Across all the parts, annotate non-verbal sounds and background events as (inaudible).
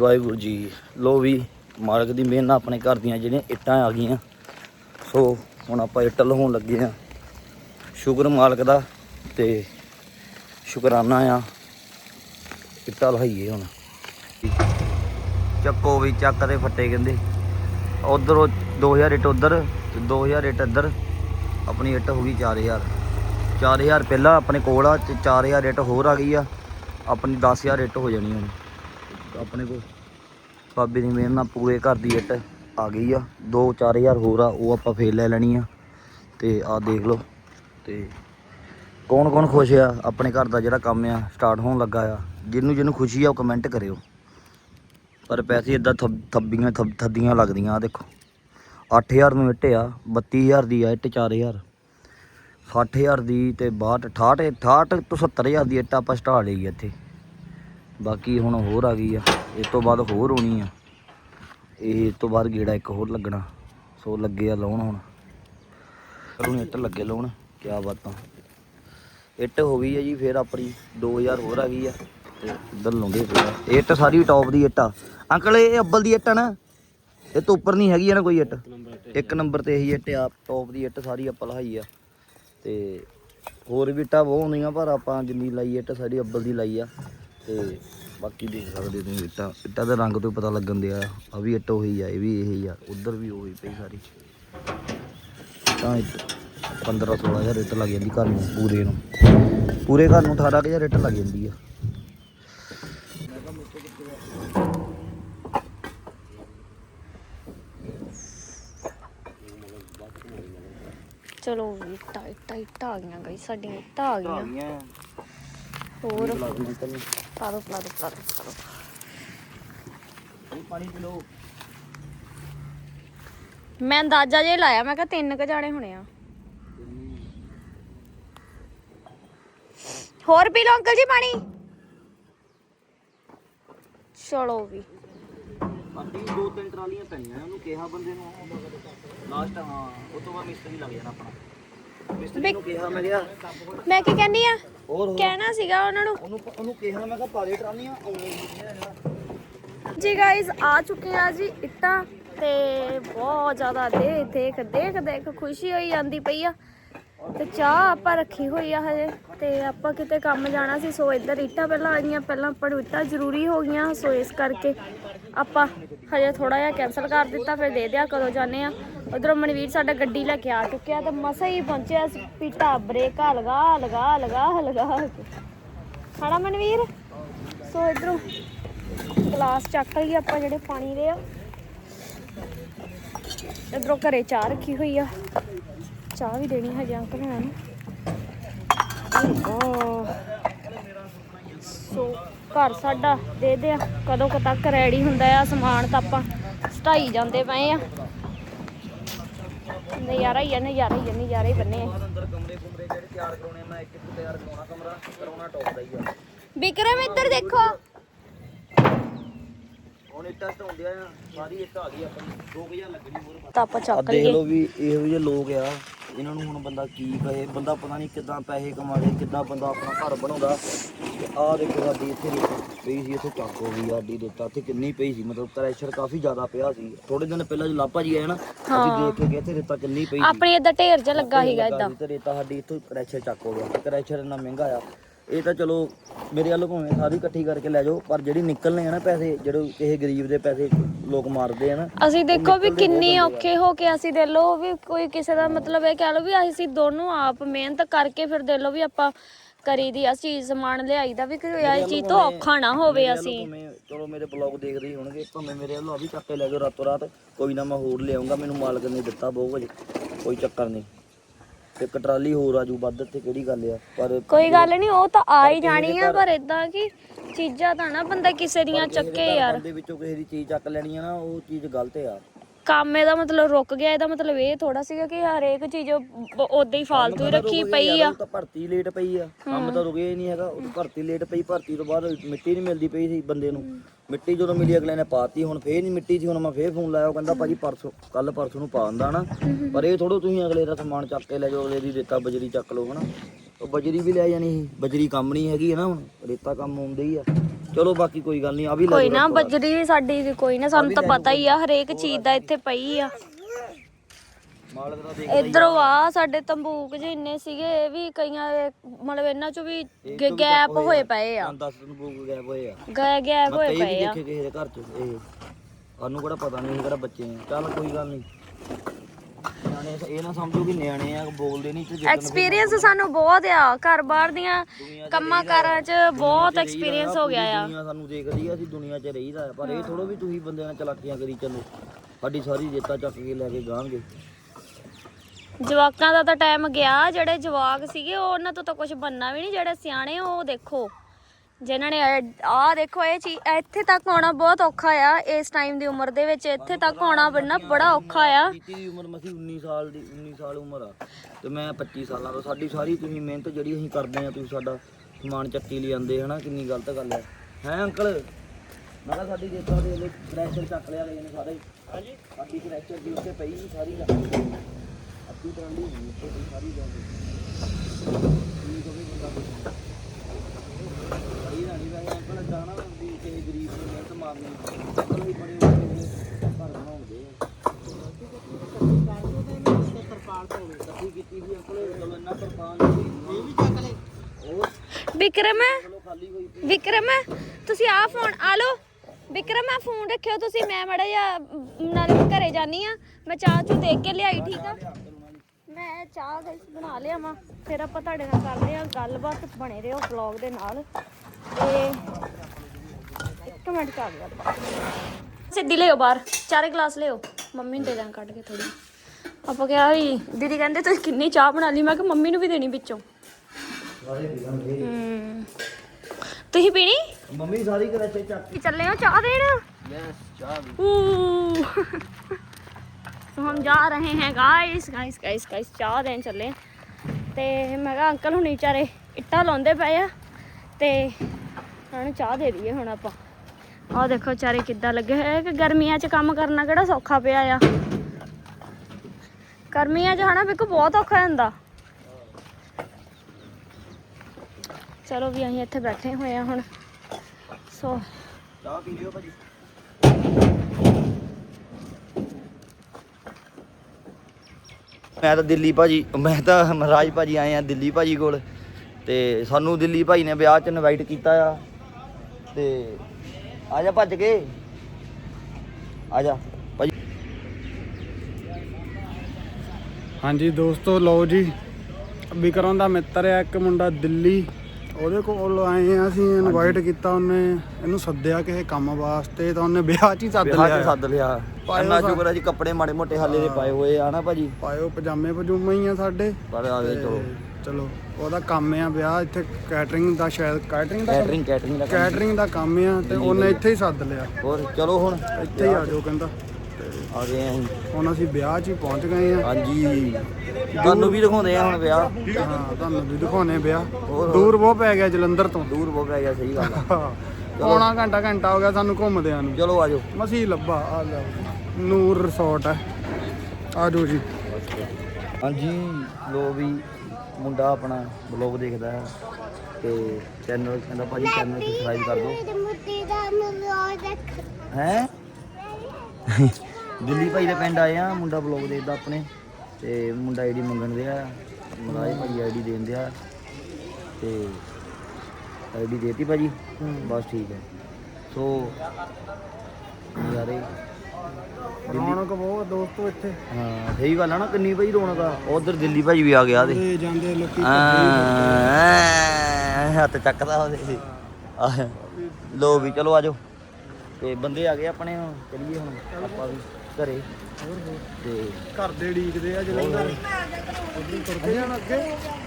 ਵਾਹਿਗੁਰੂ ਜੀ ਲੋ ਵੀ ਮਾਲਕ ਦੀ ਮਿਹਰ ਨਾਲ ਆਪਣੇ ਘਰ ਦੀਆਂ ਜਿਹੜੀਆਂ ਇੱਟਾਂ ਆ ਗਈਆਂ, ਸੋ ਹੁਣ ਆਪਾਂ ਇੱਟ ਲਹਾਉਣ ਲੱਗੇ ਆ ਸ਼ੁਕਰ ਮਾਲਕ ਦਾ ਤੇ ਸ਼ੁਕਰਾਨਾ ਆ, ਇੱਟਾਂ ਲਹਾਈਏ ਹੁਣ। ਚੱਕੋ ਵੀ ਚੱਕ ਦੇ ਫੱਟੇ ਕਹਿੰਦੇ। ਉਧਰ 2000 ਇੱਟ ਉਧਰ ਤੇ 2000 ਇੱਟ ਇੱਧਰ, ਆਪਣੀ ਇੱਟ ਹੋ ਗਈ 4000 4000 ਪਹਿਲਾਂ ਆਪਣੇ ਕੋਲ ਆ ਤੇ 4000 ਇੱਟ ਹੋਰ ਆ ਗਈ ਆ, ਆਪਣੀ 10000 ਇੱਟ ਹੋ ਜਾਣੀ ਹੁਣ। ਆਪਣੇ ਕੋਲ। ਬਾਬੇ ਦੀ ਮਿਹਰ ਨਾਲ ਪੂਰੇ ਘਰ ਦੀ ਇੱਟ ਆ ਗਈ ਆ। 2-4000 ਹੋਰ ਆ, ਉਹ ਆਪਾਂ ਫੇਰ ਲੈ ਲੈਣੀ ਆ। ਤੇ ਆ ਦੇਖ ਲਓ। ਤੇ ਕੌਣ ਕੌਣ ਖੁਸ਼ ਆ ਆਪਣੇ ਘਰ ਦਾ ਜਿਹੜਾ ਕੰਮ ਆ ਸਟਾਰਟ ਹੋਣ ਲੱਗਾ ਆ। ਜਿਹਨੂੰ ਜਿਹਨੂੰ ਖੁਸ਼ੀ ਆ, ਉਹ ਕਮੈਂਟ ਕਰਿਓ। ਪਰ ਪੈਸੇ ਇਦਾਂ ਥੱਬੀਆਂ, ਥੱਬ- ਥੱਦੀਆਂ ਲੱਗਦੀਆਂ ਆ ਦੇਖੋ। 8000 ਨੂੰ ਇੱਟ ਆ 32000 ਦੀ ਆ, ਇੱਟ 4000 60000 ਦੀ ਤੇ 62 68 68 ਤੋਂ 70000 ਦੀ ਇੱਟ ਆਪਾਂ ਸਟਾਰਟ ਲਈ ਇੱਥੇ। ਬਾਕੀ ਹੁਣ ਹੋਰ ਆ ਗਈ ਆ। ਇਸ ਤੋਂ ਬਾਅਦ ਹੋਰ ਹੋਣੀ ਆ। ਇਹ ਇਸ ਤੋਂ ਬਾਅਦ ਗੇੜਾ ਇੱਕ ਹੋਰ ਲੱਗਣਾ। ਸੋ ਲੱਗੇ ਆ ਲਾਉਣ ਹੁਣ। ਚਲੋ ਇੱਟ ਲੱਗੇ ਲਾਉਣ। ਕਿਆ ਬਾਤਾਂ ਇੱਟ ਹੋ ਗਈ ਆ ਜੀ ਫਿਰ ਆਪਣੀ। 2000 ਹੋਰ ਆ ਗਈ ਆ। ਤੇ ਇੱਧਰ ਲਾਉਂਦੇ ਪਏ ਇੱਟ ਸਾਰੀ ਟੌਪ ਦੀ ਇੱਟ ਆ। ਅੰਕਲ, ਇਹ ਅੱਬਲ ਦੀ ਇੱਟ ਆ ਨਾ? ਇਹ ਤੋਂ ਉੱਪਰ ਨਹੀਂ ਹੈਗੀ ਆ ਨਾ ਕੋਈ ਇੱਟ? ਇੱਕ ਨੰਬਰ ਤੇ ਇਹੀ ਇੱਟ ਆ। ਟੌਪ ਦੀ ਇੱਟ ਸਾਰੀ ਆਪਾਂ ਲਹਾਈ ਆ। ਤੇ ਹੋਰ ਵੀ ਇੱਟਾਂ ਬਹੁਤ ਹੁੰਦੀਆਂ, ਪਰ ਆਪਾਂ ਜਿੰਨੀ ਲਾਈ ਇੱਟ ਸਾਰੀ ਅੱਬਲ ਦੀ ਲਾਈ ਆ। ਤੇ ਬਾਕੀ ਦੇਖ ਸਕਦੇ ਤੁਸੀਂ ਇੱਟਾਂ। ਇੱਟਾਂ ਦੇ ਰੰਗ ਤੋਂ ਪਤਾ ਲੱਗਣ ਦਿਆ ਆ ਵੀ ਇੱਟ ਉਹੀ ਆ ਇਹ ਵੀ ਇਹੀ ਆ ਉਧਰ ਵੀ ਉਹੀ ਪਈ ਸਾਰੀ। ਤਾਂ 15 16000 ਇੱਟ ਲੱਗ ਜਾਂਦੀ ਘਰ ਨੂੰ ਪੂਰੇ ਨੂੰ। ਪੂਰੇ ਘਰ ਨੂੰ 18000 ਇੱਟ ਲੱਗ ਜਾਂਦੀ ਆ। ਚਲੋ ਵੀ ਟਾਈਟ ਟਾਈਟ ਆ ਗਈਆਂ ਗਈ ਸਾਡੀਆਂ ਇੱਟਾਂ ਆ ਗਈਆਂ। ਹੋਰ? ਪਾ ਦੋ ਪਾ ਦੋ ਪਾ ਦੋ ਪਾ ਦੋ ਪਾਣੀ ਪੀ ਲਓ ਮੈਂ ਅੰਦਾਜ਼ਾ ਜੇ ਲਾਇਆ, ਮੈਂ ਕਿਹਾ ਤਿੰਨ ਕ ਜਾਣੇ ਹੋਣੇ ਆ। ਹੋਰ ਪੀ ਲਓ ਅੰਕਲ ਜੀ ਪਾਣੀ? ਚਲੋ ਵੀ। ਸਾਡੀ ਦੋ ਤਿੰਨ ਟਰਾਲੀਆਂ ਪਈਆਂ ਉਹਨੂੰ ਕਿਹਾ ਬੰਦੇ ਨੂੰ ਲਾਸਟ ਹਾਂ, ਉਹ ਤੋਂ ਬਾਅਦ ਮਿਸਤਰੀ ਲੱਗ ਜਾਣਾ ਆਪਣਾ। ਮਿਸਤਰੀ ਨੂੰ ਕਿਹਾ ਮੈਂ ਕੀ ਕਹਿੰਦੀ ਆ? ਹੋਰ ਹੋਰ। ਕਹਿਣਾ ਸੀਗਾ ਉਹਨਾਂ ਨੂੰ। ਉਹਨੂੰ ਉਹਨੂੰ ਕਿਹਾ ਮੈਂ ਕਿਹਾ ਪਾ ਦੇ ਟਰਾਲੀਆਂ ਆਉਣੇ ਜੀ ਗਾਇਸ ਆ ਚੁੱਕੇ ਆ ਜੀ ਇੱਟਾਂ ਤੇ ਬਹੁਤ ਜ਼ਿਆਦਾ ਦੇਖ ਦੇਖ ਦੇਖ ਦੇਖ ਖੁਸ਼ੀ ਹੋਈ ਜਾਂਦੀ ਪਈ ਆ। ਤੇ ਚਾਹ ਆਪਾਂ ਰੱਖੀ ਹੋਈ ਆ ਹਜੇ, ਤੇ ਆਪਾਂ ਕਿਤੇ ਕੰਮ ਜਾਣਾ ਸੀ, ਸੋ ਇੱਧਰ ਇੱਟਾਂ ਪਹਿਲਾਂ ਆਈਆਂ, ਪਹਿਲਾਂ ਆਪਾਂ ਨੂੰ ਇੱਟਾਂ ਜ਼ਰੂਰੀ ਹੋ ਗਈਆਂ, ਸੋ ਇਸ ਕਰਕੇ ਆਪਾਂ ਹਜੇ ਥੋੜਾ ਜਿਹਾ ਕੈਨਸਲ ਕਰ ਦਿੱਤਾ, ਫਿਰ ਦੇ ਦਿਆ ਕਦੋਂ ਜਾਣੇ ਆ ਉਧਰੋਂ ਮਨਵੀਰ ਸਾਡਾ ਗੱਡੀ ਲੈ ਕੇ ਆ ਚੁੱਕਿਆ ਤੇ ਮਸਾ ਹੀ ਪਹੁੰਚਿਆ ਸੀ, ਪੀਟਾ ਬ੍ਰੇਕਾਂ ਲਗਾ ਲਗਾ ਲਗਾ ਲਗਾ ਖਾਣਾ ਮਨਵੀਰ? ਸੋ ਇਧਰੋਂ ਗਲਾਸ ਚੱਕ ਲਈ ਆਪਾਂ ਜਿਹੜੇ ਪਾਣੀ ਦੇ ਆ। ਇਧਰੋਂ ਘਰੇ ਚਾਹ ਰੱਖੀ ਹੋਈ ਆ। ਚਾਹ ਵੀ ਦੇਣੀ ਹਜੇ ਅੰਕਲ ਹੋਣਾ ਨੂੰ। ਓ ਸੋ ਘਰ ਸਾਡਾ ਦੇ ਦੇ ਕਦੋਂ ਕੁ ਤੱਕ ਰੈਡੀ ਹੁੰਦਾ ਆ ਸਮਾਨ ਤਾਂ ਆਪਾਂ ਸਟਾਈ ਜਾਂਦੇ ਪਏ ਆ। ਨਜ਼ਾਰਾ ਹੀ ਆ ਨਜ਼ਾਰਾ ਹੀ ਆ ਨਜ਼ਾਰੇ ਹੀ ਬੰਨੇ ਆ। ਅੰਦਰ ਕਮਰੇ ਕੁਮਰੇ ਜਿਹੜੇ ਤਿਆਰ ਕਰਾਉਣੇ ਮੈਂ ਇੱਕ ਇੱਕ ਤਿਆਰ ਕਰਾਉਣਾ ਕਮਰਾ ਕਰਾਉਣਾ ਟੌਪ ਦਾ ਹੀ ਆ ਵਿਕਰਮ ਇੱਧਰ ਦੇਖੋ। ਹੁਣ ਇੱਟਾਂ ਢਾਉਂਦੇ ਆ ਸਾਰੀ ਇੱਟ ਆ ਗਈ ਆਪਣੀ। 2000 ਲੱਗਣੀ ਹੋਰ ਤਾਂ ਆਪਾਂ ਚੱਕ ਦੇਖ ਲਈਏ। ਲਓ ਵੀ ਇਹੋ ਜਿਹੇ ਲੋਕ ਆ। ਇਹਨਾਂ ਨੂੰ ਹੁਣ ਬੰਦਾ ਕੀ ਕਹੇ ਬੰਦਾ ਪਤਾ ਨਹੀਂ ਕਿੱਦਾਂ ਪੈਸੇ ਕਮਾਵੇ ਕਿੱਦਾਂ ਬੰਦਾ ਆਪਣਾ ਘਰ ਬਣਾਉਂਦਾ। ਆ ਦੇਖੋ ਸਾਡੀ ਇੱਥੇ ਪਈ ਸੀ ਇੱਥੇ ਚੱਕ ਹੋ ਗਈ ਸਾਡੀ ਰੇਤਾ ਇੱਥੇ ਕਿੰਨੀ ਪਈ ਸੀ ਮਤਲਬ ਪ੍ਰੈਸ਼ਰ ਕਾਫੀ ਜ਼ਿਆਦਾ ਪਿਆ ਸੀ। ਥੋੜੇ ਦਿਨ ਪਹਿਲਾਂ ਜੋ ਲਾਪਾ ਜੀ ਆਇਆ ਨਾ ਅਸੀਂ ਦੇਖ ਕੇ ਗਏ ਇੱਥੇ ਰੇਤਾ ਕਿੰਨੀ ਪਈ ਸੀ। ਆਪਣੀ ਇੱਧਰ ਢੇਰ ਜਿਹਾ ਲੱਗਾ ਸੀਗਾ ਇਦਾਂ। ਤੇ ਰੇਤਾ ਸਾਡੀ ਇੱਥੋਂ ਕਰੈਸ਼ਰ ਚੱਕ ਹੋ ਗਿਆ ਤੇ ਕਰੈਸ਼ਰ ਇੰਨਾ ਮਹਿੰਗਾ ਆ। ਇਹ ਤਾਂ ਚਲੋ ਮੇਰੇ ਵੱਲੋਂ ਭਾਵੇਂ ਸਾਰੀ ਇਕੱਠੀ ਕਰਕੇ ਲੈ ਜਾਓ ਪਰ ਜਿਹੜੀ ਨਿਕਲਨੇ ਆ ਨਾ ਪੈਸੇ ਜਿਹੜੇ ਕਿਸੇ ਗਰੀਬ ਦੇ ਪੈਸੇ ਲੋਕ ਮਾਰਦੇ ਆ ਨਾ ਅਸੀਂ ਦੇਖੋ ਵੀ ਕਿੰਨੀ ਔਖੇ ਹੋ ਕੇ ਅਸੀਂ ਦੇ ਲੋ ਵੀ ਕੋਈ ਕਿਸੇ ਦਾ ਮਤਲਬ ਇਹ ਕਹਿ ਲੋ ਵੀ ਅਸੀਂ ਦੋਨੋਂ ਆਪ ਮਿਹਨਤ ਕਰਕੇ ਫਿਰ ਦੇ ਲੋ ਵੀ ਆਪਾਂ ਕਰੀ ਦੀ ਅਸੀਂ ਸਮਾਨ ਲਿਆਈਦਾ ਵੀ ਕੋਈ ਇਹ ਚੀਜ਼ ਤੋਂ ਔਖਾ ਨਾ ਹੋਵੇ ਅਸੀਂ। ਚਲੋ ਮੇਰੇ ਬਲੌਗ ਦੇਖਦੇ ਹੀ ਹੋਣਗੇ ਭਾਵੇਂ ਮੇਰੇ ਵੱਲੋਂ ਆ ਵੀ ਚੱਕ ਲੈ ਜਾਓ ਰਾਤੋਂ ਰਾਤ ਕੋਈ ਨਾ ਮੈਂ ਹੋਰ ਲਿਆਉਂਗਾ ਮੈਨੂੰ ਮਾਲਕ ਨੇ ਦਿੱਤਾ ਬਹੁਤ ਕੁਝ ਕੋਈ ਚੱਕਰ ਨਹੀਂ। ਇੱਕ ਟਰਾਲੀ ਹੋਰ ਆਜੂ ਵੱਧ ਤੇ ਕਿਹੜੀ ਗੱਲ ਆ? ਪਰ ਕੋਈ ਗੱਲ ਨਹੀਂ ਉਹ ਤਾਂ ਆ ਹੀ ਜਾਣੀ ਆ ਪਰ ਇਦਾਂ ਕਿ ਚੀਜ਼ਾਂ ਤਾਂ ਨਾ ਬੰਦਾ ਕਿਸੇ ਦੀਆਂ ਚੱਕੇ ਯਾਰ। ਬੰਦੇ ਵਿੱਚੋਂ ਕਿਸੇ ਦੀ ਚੀਜ਼ ਚੱਕ ਲੈਣੀ ਆ ਨਾ ਉਹ ਚੀਜ਼ ਗਲਤ ਆ। ਕੰਮ ਇਹਦਾ ਮਤਲਬ ਰੁਕ ਗਿਆ ਇਹਦਾ ਮਤਲਬ ਇਹ ਥੋੜਾ ਸੀਗਾ ਕਿ ਹਰੇਕ ਚੀਜ਼ ਉਦਾਂ ਹੀ ਫਾਲਤੂ ਹੀ ਰੱਖੀ ਪਈ ਆ। ਤਾਂ ਭਰਤੀ ਲੇਟ ਪਈ ਆ। ਕੰਮ ਤਾਂ ਰੁਕਿਆ ਹੀ ਨਹੀਂ ਹੈਗਾ ਉਹ ਤਾਂ ਭਰਤੀ ਲੇਟ ਪਈ ਭਰਤੀ ਤੋਂ ਬਾਅਦ ਮਿੱਟੀ ਨਹੀਂ ਮਿਲਦੀ ਪਈ ਸੀ ਬੰਦੇ ਨੂੰ। ਮਿੱਟੀ ਜਦੋਂ ਮਿਲੀ ਅਗਲੇ ਨੇ ਪਾਤੀ ਹੁਣ ਫੇਰ ਨਹੀਂ ਮਿੱਟੀ ਸੀ ਹੁਣ ਮੈਂ ਫੇਰ ਫੋਨ ਲਾਇਆ ਉਹ ਕਹਿੰਦਾ ਭਾਜੀ ਪਰਸੋਂ ਕੱਲ ਪਰਸੋਂ ਨੂੰ ਪਾ ਦਿੰਦਾ ਨਾ ਪਰ ਇਹ ਥੋੜੋ ਤੁਸੀਂ ਅਗਲੇ ਦਾ ਸਮਾਨ ਚੱਕ ਕੇ ਲੈ ਜਾਓ ਅਗਲੇ ਦੀ ਰੇਤਾ ਬਜਰੀ ਚੱਕ ਲਓ ਹਨਾ। ਉਹ ਬਜਰੀ ਵੀ ਲੈ ਜਾਣੀ ਸੀ ਬਜਰੀ ਕੰਮ ਨਹੀਂ ਹੈਗੀ ਹੈ ਨਾ ਹੁਣ ਰੇਤਾ ਕੰਮ ਆਉਂਦਾ ਹੀ ਆ। ਚਲੋ ਬਾਕੀ ਕੋਈ ਗੱਲ ਨਹੀਂ ਆ ਵੀ ਲੈ ਕੋਈ ਜਾਓ ਨਾ। ਬਜਰੀ ਵੀ ਸਾਡੀ ਦੀ ਕੋਈ ਨਾ ਸਾਨੂੰ ਤਾਂ ਪਤਾ ਹੀ ਆ ਹਰੇਕ ਚੀਜ਼ ਦਾ ਇੱਥੇ ਪਈ ਆ। ਮਾਲਕ ਦਾ ਦੇਖ ਇਧਰੋਂ ਆ ਸਾਡੇ ਤੰਬੂਕ ਜਿਹੇ ਇੰਨੇ ਸੀਗੇ ਇਹ ਵੀ ਕਈਆਂ ਦੇ ਮਤਲਬ ਇਹਨਾਂ ਚੋਂ ਵੀ ਗੈਪ ਹੋਏ ਪਏ ਆ। 10 ਦਿਨ ਬੂਕ ਗਏ ਹੋਏ ਆ। ਗਏ ਗੈਪ ਹੋਏ ਵੀ ਪਏ ਆ। ਦੇਖੇ ਕਿਸੇ ਦੇ ਘਰ ਚ ਇਹ ਸਾਨੂੰ ਕਿਹੜਾ ਪਤਾ ਨਹੀਂ ਕਿਹੜਾ ਬੱਚੇ ਆ। ਚੱਲ ਕੋਈ ਗੱਲ ਨਹੀਂ। ਨਿਆਣੇ ਇਹ ਨਾ ਸਮਝੋ ਕਿ ਨਿਆਣੇ ਆ ਬੋਲਦੇ ਨਹੀਂ ਤੇ ਜਿੱਦਣ ਐਕਸਪੀਰੀਅੰਸ ਸਾਨੂੰ ਬਹੁਤ ਆ। ਘਰ-ਬਾਰ ਦੀਆਂ ਕੰਮਾਂ ਕਾਰਾਂ 'ਚ ਬਹੁਤ ਐਕਸਪੀਰੀਅੰਸ ਹੋ ਗਿਆ ਆ। ਦੁਨੀਆ ਸਾਨੂੰ ਦੇਖਦੀ ਆ ਅਸੀਂ ਦੁਨੀਆ 'ਚ ਰਹੀਦਾ ਆ। ਪਰ ਇਹ ਥੋੜੋ ਵੀ ਤੁਸੀਂ ਬੰਦਿਆਂ ਨਾਲ ਚਲਾਕੀਆਂ ਕਰੀ ਚੱਲੋ। ਸਾਡੀ ਸਾਰੀ ਜੇਤਾ ਚੱਕ ਕੇ ਲੈ ਕੇ ਗਾਂਗੇ ਜਵਾਕਾਂ ਦਾ ਤਾਂ ਟਾਈਮ ਗਿਆ। ਜਿਹੜੇ ਜਵਾਕ ਸੀਗੇ ਉਹ ਉਹਨਾਂ ਤੋਂ ਤਾਂ ਕੁਝ ਬੰਨਾ ਵੀ ਨਹੀਂ। ਜਿਹੜੇ ਸਿਆਣੇ ਉਹ ਦੇਖੋ। ਜਿਨ੍ਹਾਂ ਨੇ ਆਹ ਦੇਖੋ ਇਹ ਚੀਜ਼ ਇੱਥੇ ਤੱਕ ਆਉਣਾ ਬਹੁਤ ਔਖਾ ਆ। ਇਸ ਟਾਈਮ ਦੀ ਉਮਰ ਦੇ ਵਿੱਚ ਇੱਥੇ ਤੱਕ ਆਉਣਾ ਬੰਨਾ ਬੜਾ ਔਖਾ ਆ। ਕੀਤੀ ਦੀ ਉਮਰ ਮਸੀ 19 ਸਾਲ ਦੀ 19 ਸਾਲ ਉਮਰ ਆ। ਤੇ ਮੈਂ 25 ਸਾਲਾਂ ਦਾ ਸਾਡੀ ਸਾਰੀ ਤੁਸੀਂ ਮਿਹਨਤ ਜਿਹੜੀ ਅਸੀਂ ਕਰਦੇ ਆ ਤੁਸੀਂ ਸਾਡਾ ਸਮਾਨ ਚੱਕੀ ਲਿਆਂਦੇ ਹਨਾ? ਕਿੰਨੀ ਗਲਤ ਗੱਲ ਹੈ ਹੈ ਅੰਕਲ? ਮੈਂ ਕਿਹਾ ਸਾਡੀ ਜੇਤਾ ਦੇ ਲਈ ਪ੍ਰੈਸ਼ਰ ਚੱਕ ਲਿਆ ਗਏ ਨੇ ਸਾਰੇ। ਹਾਂਜੀ। ਸਾਡੀ ਪ੍ਰੈਸ਼ਰ ਦੀ ਉੱਤੇ ਪਈ ਸੀ ਸਾਰੀ ਲਈ ਅੱਧੀ ਤਰ੍ਹਾਂ ਦੀ ਹੋਈ ਉੱਤੇ ਸਾਰੀ ਕੇ ਠੀਕ ਹੋ ਗਈ ਬੰਦਾ ਕੁਛ। ਸਹੀ ਰਾਣੀ ਵੈਸੇ ਅੰਕਲ ਜਾਣਾ ਵੀ ਕਿਸੇ ਗਰੀਬ ਨੂੰ ਮਿਹਨਤ ਮਾਰਨੀ ਅੰਕਲ ਵੀ ਬੜੇ ਵੱਡੇ ਘਰ ਬਣਾਉਂਦੇ ਆ ਇਕੱਠੀ ਕੀਤੀ ਸੀ ਅੰਕਲ ਚਲੋ ਇੰਨਾ ਕਿਰਪਾਨ ਇਹ ਵੀ ਚੱਕ ਲੈ ਉਹ ਵਿਕਰਮ ਵਿਕਰਮ, ਤੁਸੀਂ ਆ ਫੋਨ ਆ ਲੋ ਵਿਕਰਮ ਆ ਫੋਨ ਰੱਖਿਓ ਤੁਸੀਂ। ਮੈਂ ਮੜਾ ਜਾ ਨਾਲੇ ਮੈਂ ਘਰੇ ਜਾਨੀ ਆ ਮੈਂ ਚਾਹ ਚੂ ਦੇਖ ਕੇ ਲਿਆਈ, ਠੀਕ ਆ? ਮੈਂ ਚਾਹ ਗਾਇਸ ਬਣਾ ਲਿਆ ਵਾ। ਫਿਰ ਆਪਾਂ ਤੁਹਾਡੇ ਨਾਲ ਕਰਦੇ ਆ ਗੱਲਬਾਤ। ਬਣੇ ਰਹੋ ਵਲੌਗ ਦੇ ਨਾਲ। ਤੇ ਇੱਕ ਮਿੰਟ ਕਰ ਲਿਆ ਆਪਾਂ ਸਿੱਧੀ ਲਿਓ ਬਾਹਰ ਚਾਰੇ ਗਲਾਸ ਲਿਓ ਮੰਮੀ ਨੂੰ ਦੇ ਦਾਂ ਕੱਢ ਕੇ ਥੋੜੀ ਆਪਾਂ ਕਿਹਾ ਵੀ ਦੀਦੀ ਕਹਿੰਦੇ ਤੁਸੀਂ ਕਿੰਨੀ ਚਾਹ ਬਣਾ ਲਈ ਮੈਂ ਕਿਹਾ ਮੰਮੀ ਨੂੰ ਵੀ ਦੇਣੀ ਵਿੱਚੋਂ ਹਮ ਤੁਸੀਂ ਪੀਣੀ ਮੰਮੀ ਸਾਰੀ ਕਰਾਚੇ ਚੱਕ ਕੀ ਚੱਲੇ ਹੋ ਚਾਹ ਦੇਣ ਯੈਸ ਚਾਹ ਵੀ ऊ तो हम जा रहे हैं गाइस गाइस गाइस गाइस ਚਾਹ ਦੇਣ ਚੱਲੇ ਤੇ ਮੈਂ ਕਿਹਾ ਅੰਕਲ ਹੁਣੀ ਵਿਚਾਰੇ ਇੱਟਾਂ ਲਾਉਂਦੇ ਪਏ ਆ ਤੇ ਉਹਨਾਂ ਨੂੰ ਚਾਹ ਦੇ ਦਈਏ ਹੁਣ ਆਪਾਂ ਆਹ ਦੇਖੋ ਵਿਚਾਰੇ ਕਿੱਦਾਂ ਲੱਗੇ ਹੋਏ ਕਿ ਗਰਮੀਆਂ 'ਚ ਕੰਮ ਕਰਨਾ ਕਿਹੜਾ ਸੌਖਾ ਪਿਆ ਆ। ਗਰਮੀਆਂ 'ਚ ਹਨਾ ਬਿੱਕੂ ਬਹੁਤ ਔਖਾ ਹੁੰਦਾ। ਚਲੋ ਵੀ ਅਸੀਂ ਇੱਥੇ ਬੈਠੇ ਹੋਏ ਆ ਹੁਣ। ਸੋ ਚਾਹ ਪੀ ਲਿਓ ਭਾਜੀ ਮੈਂ ਤਾਂ ਦਿੱਲੀ ਭਾਜੀ, ਮੈਂ ਤਾਂ ਮਹਾਰਾਜ ਭਾਜੀ ਆਏ ਆ ਦਿੱਲੀ ਭਾਜੀ ਕੋਲ। ਤੇ ਸਾਨੂੰ ਦਿੱਲੀ ਭਾਈ ਨੇ ਵਿਆਹ 'ਚ ਇਨਵਾਈਟ ਕੀਤਾ ਆ। ਤੇ ਆ ਜਾ ਭੱਜ ਕੇ। ਆ ਜਾ। ਭਾਜੀ ਹਾਂਜੀ ਦੋਸਤੋ ਲਓ ਜੀ। ਵਿਕਰਮ ਦਾ ਮਿੱਤਰ ਆ ਇੱਕ ਮੁੰਡਾ ਦਿੱਲੀ। ਉਹਦੇ ਕੋਲ ਆਏ ਆ ਅਸੀਂ ਇਨਵਾਈਟ ਕੀਤਾ ਉਹਨੇ। ਇਹਨੂੰ ਸੱਦਿਆ ਕਿਸੇ ਕੰਮ ਵਾਸਤੇ ਤਾਂ ਉਹਨੇ ਵਿਆਹ 'ਚ ਹੀ ਸੱਦ ਵਿਆਹ 'ਚ ਲਿਆ। ਸੱਦ ਲਿਆ। ਪਾਇਓ ਇੰਨਾ ਸ਼ੁਕਰ ਹੈ ਜੀ ਕੱਪੜੇ ਮਾੜੇ ਮੋਟੇ ਹਾਲੇ ਦੇ ਪਾਏ ਹੋਏ ਆ ਨਾ ਭਾਜੀ? ਪਾਇਓ ਪਜਾਮੇ ਪਜੂਮੇ ਹੀ ਆ ਸਾਡੇ। ਪਰ ਆ ਗਏ ਚਲੋ। ਚਲੋ। ਉਹਦਾ ਕੰਮ ਆ ਵਿਆਹ ਇੱਥੇ ਕੈਟਰਿੰਗ ਦਾ ਸ਼ਾਇਦ ਕੈਟਰਿੰਗ ਦਾ ਕੈਟਰਿੰਗ ਕੈਟਰਿੰਗ ਦਾ ਕੰਮ। ਕੈਟਰਿੰਗ ਦਾ ਕੰਮ ਆ ਤੇ ਉਹਨੇ ਇੱਥੇ ਹੀ ਸੱਦ ਲਿਆ। ਹੋਰ ਚਲੋ ਹੁਣ। ਇੱਥੇ ਹੀ ਆ ਜਾਓ ਕਹਿੰਦਾ। ਆ ਗਏ ਅਸੀਂ। ਹੁਣ ਅਸੀਂ ਵਿਆਹ 'ਚ ਹੀ ਪਹੁੰਚ ਗਏ ਆ। ਹਾਂਜੀ। ਤੁਹਾਨੂੰ ਵੀ ਦਿਖਾਉਂਦੇ ਆ ਹੁਣ ਵਿਆਹ। ਹਾਂ ਤੁਹਾਨੂੰ ਵੀ ਦਿਖਾਉਣੇ ਵਿਆਹ। ਹੋਰ। ਦੂਰ ਬਹੁਤ ਪੈ ਗਿਆ ਜਲੰਧਰ ਤੋਂ। ਦੂਰ ਹੋ ਗਿਆ ਸਹੀ ਗੱਲ ਆ। ਪੌਣਾ ਘੰਟਾ ਘੰਟਾ ਹੋ ਗਿਆ ਸਾਨੂੰ ਘੁੰਮਦਿਆਂ ਨੂੰ। ਚਲੋ ਆਜੋ ਮਸੀ ਲੱਭਾ ਆ ਲੈ ਨੂਰ ਰਿਸੋਰਟ ਹੈ ਆ ਜਾਓ ਜੀ। ਹਾਂਜੀ ਲੋ ਵੀ ਮੁੰਡਾ ਆਪਣਾ ਬਲੌਗ ਦੇਖਦਾ ਹੈ ਤੇ ਚੈਨਲ ਕਹਿੰਦਾ ਭਾਜੀ ਚੈਨਲ ਸਬਸਕ੍ਰਾਈਬ ਕਰ ਦਿਓ। ਹੈ? ਦਿੱਲੀ ਭਾਈ ਦੇ ਪਿੰਡ ਆਏ ਆ ਮੁੰਡਾ ਬਲੌਗ ਦੇਖਦਾ ਆਪਣੇ ਤੇ ਮੁੰਡਾ ਆਈਡੀ ਮੰਗਣ ਦਿਆ ਮਲਾਈ ਭਾਈ ਆਈਡੀ ਦੇਣ ਦਿਆ ਤੇ ਆਈਡੀ ਦੇਤੀ ਭਾਜੀ। ਬਸ ਠੀਕ ਹੈ। ਸੋ ਯਾਰੇ ਰੌਣਕ ਬਹੁਤ ਦੋਸਤੋ ਇੱਥੇ। ਹਾਂ ਸਹੀ ਗੱਲ ਆ ਨਾ ਕਿੰਨੀ ਭਾਈ ਰੌਣਕ ਆ। ਉਧਰ ਦਿੱਲੀ ਭਾਜੀ ਵੀ ਆ ਗਿਆ ਤੇ। ਜਾਂਦੇ ਲੋਕੀ। ਹੱਥ ਚੱਕਦਾ ਉਹਦੇ। ਆਹ, ਲੋ ਵੀ ਚਲੋ ਆਜੋ ਤੇ ਬੰਦੇ ਆ ਗਏ ਆਪਣੇ ਹੁਣ ਚੱਲੀਏ ਹੁਣ ਆਪਾਂ ਵੀ ਘਰੇ। ਤੇ ਘਰ ਦੇ ਢੀਕਦੇ ਆ ਜਲੰਧਰ। ਉਧਰ ਤੁਰ ਕੇ ਜਾਣਾ ਅੱਗੇ।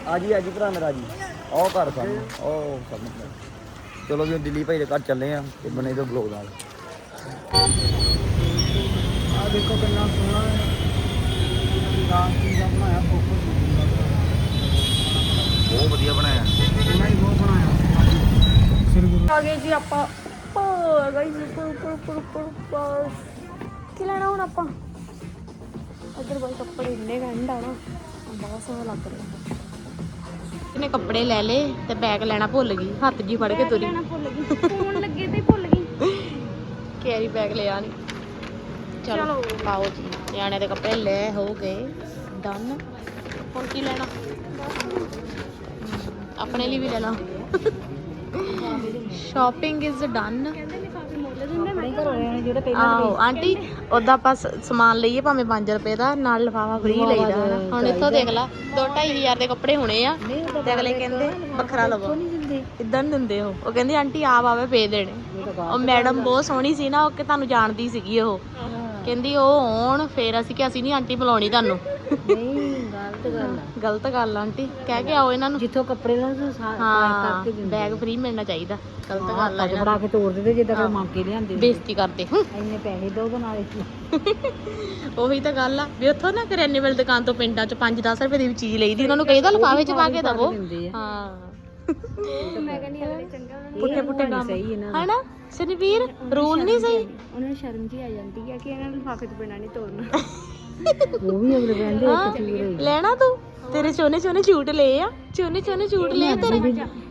ਆ ਜੀ ਆ ਜੀ ਭਰਾ ਮੇਰਾ ਜੀ। ਉਹ ਘਰ ਸਾਹਮਣੇ ਉਹ ਸਾਹਮਣੇ। ਚਲੋ ਹੁਣ ਦਿੱਲੀ ਭਾਈ ਦੇ ਘਰ ਚੱਲੇ ਆ ਤੇ ਬਣੇ ਤੋਂ ਬਲੌਗ ਨਾਲ। ਦੇਖੋ ਕਿੰਨਾ ਸੋਹਣਾ ਹੈ। ਗਾਂਧੀ ਦਾ ਬਣਾਇਆ ਫੋਕਸ ਬਹੁਤ ਵਧੀਆ ਬਣਾਇਆ। ਕਿੰਨਾ ਹੀ ਬਹੁਤ ਬਣਾਇਆ। ਸ੍ਰੀ ਗੁਰੂ ਆ ਗਏ ਜੀ ਆਪਾਂ। ਓ ਗਾਇਸ ਪਰ ਪਰ ਪਰ ਪਰ ਪਰ ਕੀ ਲੈਣਾ ਹੁਣ ਆਪਾਂ? ਇੱਧਰ ਬਾਈ ਕੱਪੜੇ ਇੰਨੇ ਗੰਢ ਆ ਨਾ ਬਹੁਤ ਸੋਹਣਾ ਲੱਗ ਰਿਹਾ ਇਹਨੇ ਕੱਪੜੇ ਲੈ ਲਏ ਤੇ ਬੈਗ ਲੈਣਾ ਭੁੱਲ ਗਈ। ਹੱਥ ਜੀ ਫੜ ਕੇ ਤੁਰੀ। ਲੈਣਾ ਭੁੱਲ ਗਈ। ਫੋਨ ਲੱਗੇ ਕੈਰੀ ਬੈਗ ਲਿਆ ਨਹੀਂ ਚਲੋ ਪਾਓ ਜੀ। ਨਿਆਣੇ ਦੇ ਕੱਪੜੇ ਲੈ ਹੋ ਗਏ। ਡਨ ਹੁਣ ਕੀ ਲੈਣਾ? ਆਪਣੇ ਲਈ ਵੀ ਲੈ ਲਾ। ਸ਼ਾਪਿੰਗ ਇਜ਼ ਡਨ ਆਹੋ ਆਂਟੀ ਉਹਦਾ ਆਪਾਂ ਸਮਾਨ ਲਈਏ ਭਾਵੇਂ 5 ਰੁਪਏ ਦਾ ਨਾਲ ਲਿਫਾਫਾ ਫ੍ਰੀ ਲਈਦਾ। ਹੁਣ ਇੱਥੋਂ ਦੇਖ ਲਾ 2-2500 ਦੇ ਕੱਪੜੇ ਹੋਣੇ ਆ। ਤੇ ਅਗਲੇ ਕਹਿੰਦੇ ਵੱਖਰਾ ਲਵੋ। ਇਦਾਂ ਦਿੰਦੇ ਉਹ? ਉਹ ਕਹਿੰਦੀ ਆਂਟੀ ਆਪ ਆਵੇ ਪੇ ਦੇਣੇ। ਉਹ ਮੈਡਮ ਬਹੁਤ ਸੋਹਣੀ ਸੀ ਨਾ ਉਹ ਕਿ ਤੁਹਾਨੂੰ ਜਾਣਦੀ ਸੀਗੀ ਉਹ। ਕਹਿੰਦੀ ਉਹ ਆਉਣ ਫੇਰ ਅਸੀਂ ਕਿ ਅਸੀਂ ਨਹੀਂ ਆਂਟੀ ਬੁਲਾਉਣੀ ਤੁਹਾਨੂੰ। ਨਹੀਂ ਗਲਤ ਗੱਲ ਆ। ਗਲਤ ਗੱਲ ਆ ਆਂਟੀ। ਕਹਿ ਕੇ ਆਓ ਇਹਨਾਂ ਨੂੰ। ਜਿੱਥੋਂ ਕੱਪੜੇ ਲੈਣ ਤੋਂ ਹਾਂ ਬੈਗ ਫ੍ਰੀ ਮਿਲਣਾ ਚਾਹੀਦਾ। ਗਲਤ ਗੱਲ ਆ ਇਹਨਾਂ ਬੜਾ ਕੇ ਤੋੜ ਦਿੰਦੇ ਜਿੱਦਾਂ ਕੋਈ ਮੰਗ ਕੇ ਲਿਆਂਦੇ। ਬੇਇੱਜ਼ਤੀ ਕਰਦੇ। ਹੂੰ। ਇੰਨੇ ਪੈਸੇ ਦੋ ਦੇ ਨਾਲ। ਉਹੀ ਤਾਂ ਗੱਲ ਆ। ਵੀ ਉੱਥੋਂ ਨਾ ਕਰਿਆਨੇ ਵਾਲੀ ਦੁਕਾਨ ਤੋਂ ਪਿੰਡਾਂ ਚ 5-10 ਰੁਪਏ ਦੀ ਵੀ ਚੀਜ਼ ਲਈਦੀ ਉਹਨਾਂ ਨੂੰ ਕਹੀਦਾ ਲਿਫਾਫੇ ਚ ਪਾ ਕੇ ਦਵੋ। ਦਿੰਦੇ ਹਾਂ। ਮੈਂ ਕਹਿੰਦੀ ਅਗਲੇ ਚੰਗਾ ਪੁੱਠੇ ਪੁੱਠੇ ਕੰਮ ਸਹੀ ਇਹਨਾਂ ਹਨਾ? ਸਨਵੀਰ ਰੂਲ ਨਹੀਂ ਸਹੀ। ਉਹਨਾਂ ਨੂੰ ਸ਼ਰਮ ਜੀ ਆ ਜਾਂਦੀ ਹੈ ਕਿ ਇਹਨਾਂ ਨੂੰ ਲਿਫਾਫੇ ਤੋਂ ਬਿਨਾਂ ਨਹੀਂ ਤੋਰਨਾ। (laughs) ਉਹ ਵੀ ਅਗਲੇ ਕਹਿੰਦੇ ਇੱਕ ਚੀਜ਼ ਹੋਈ। ਲੈਣਾ ਤੂੰ। ਤੇਰੇ ਸੋਨੇ ਸੋਨੇ ਝੂਟ ਲਏ ਆ। ਸੋਨੇ ਸੋਨੇ ਝੂਟ ਲਏ ਆ ਤੇਰੇ।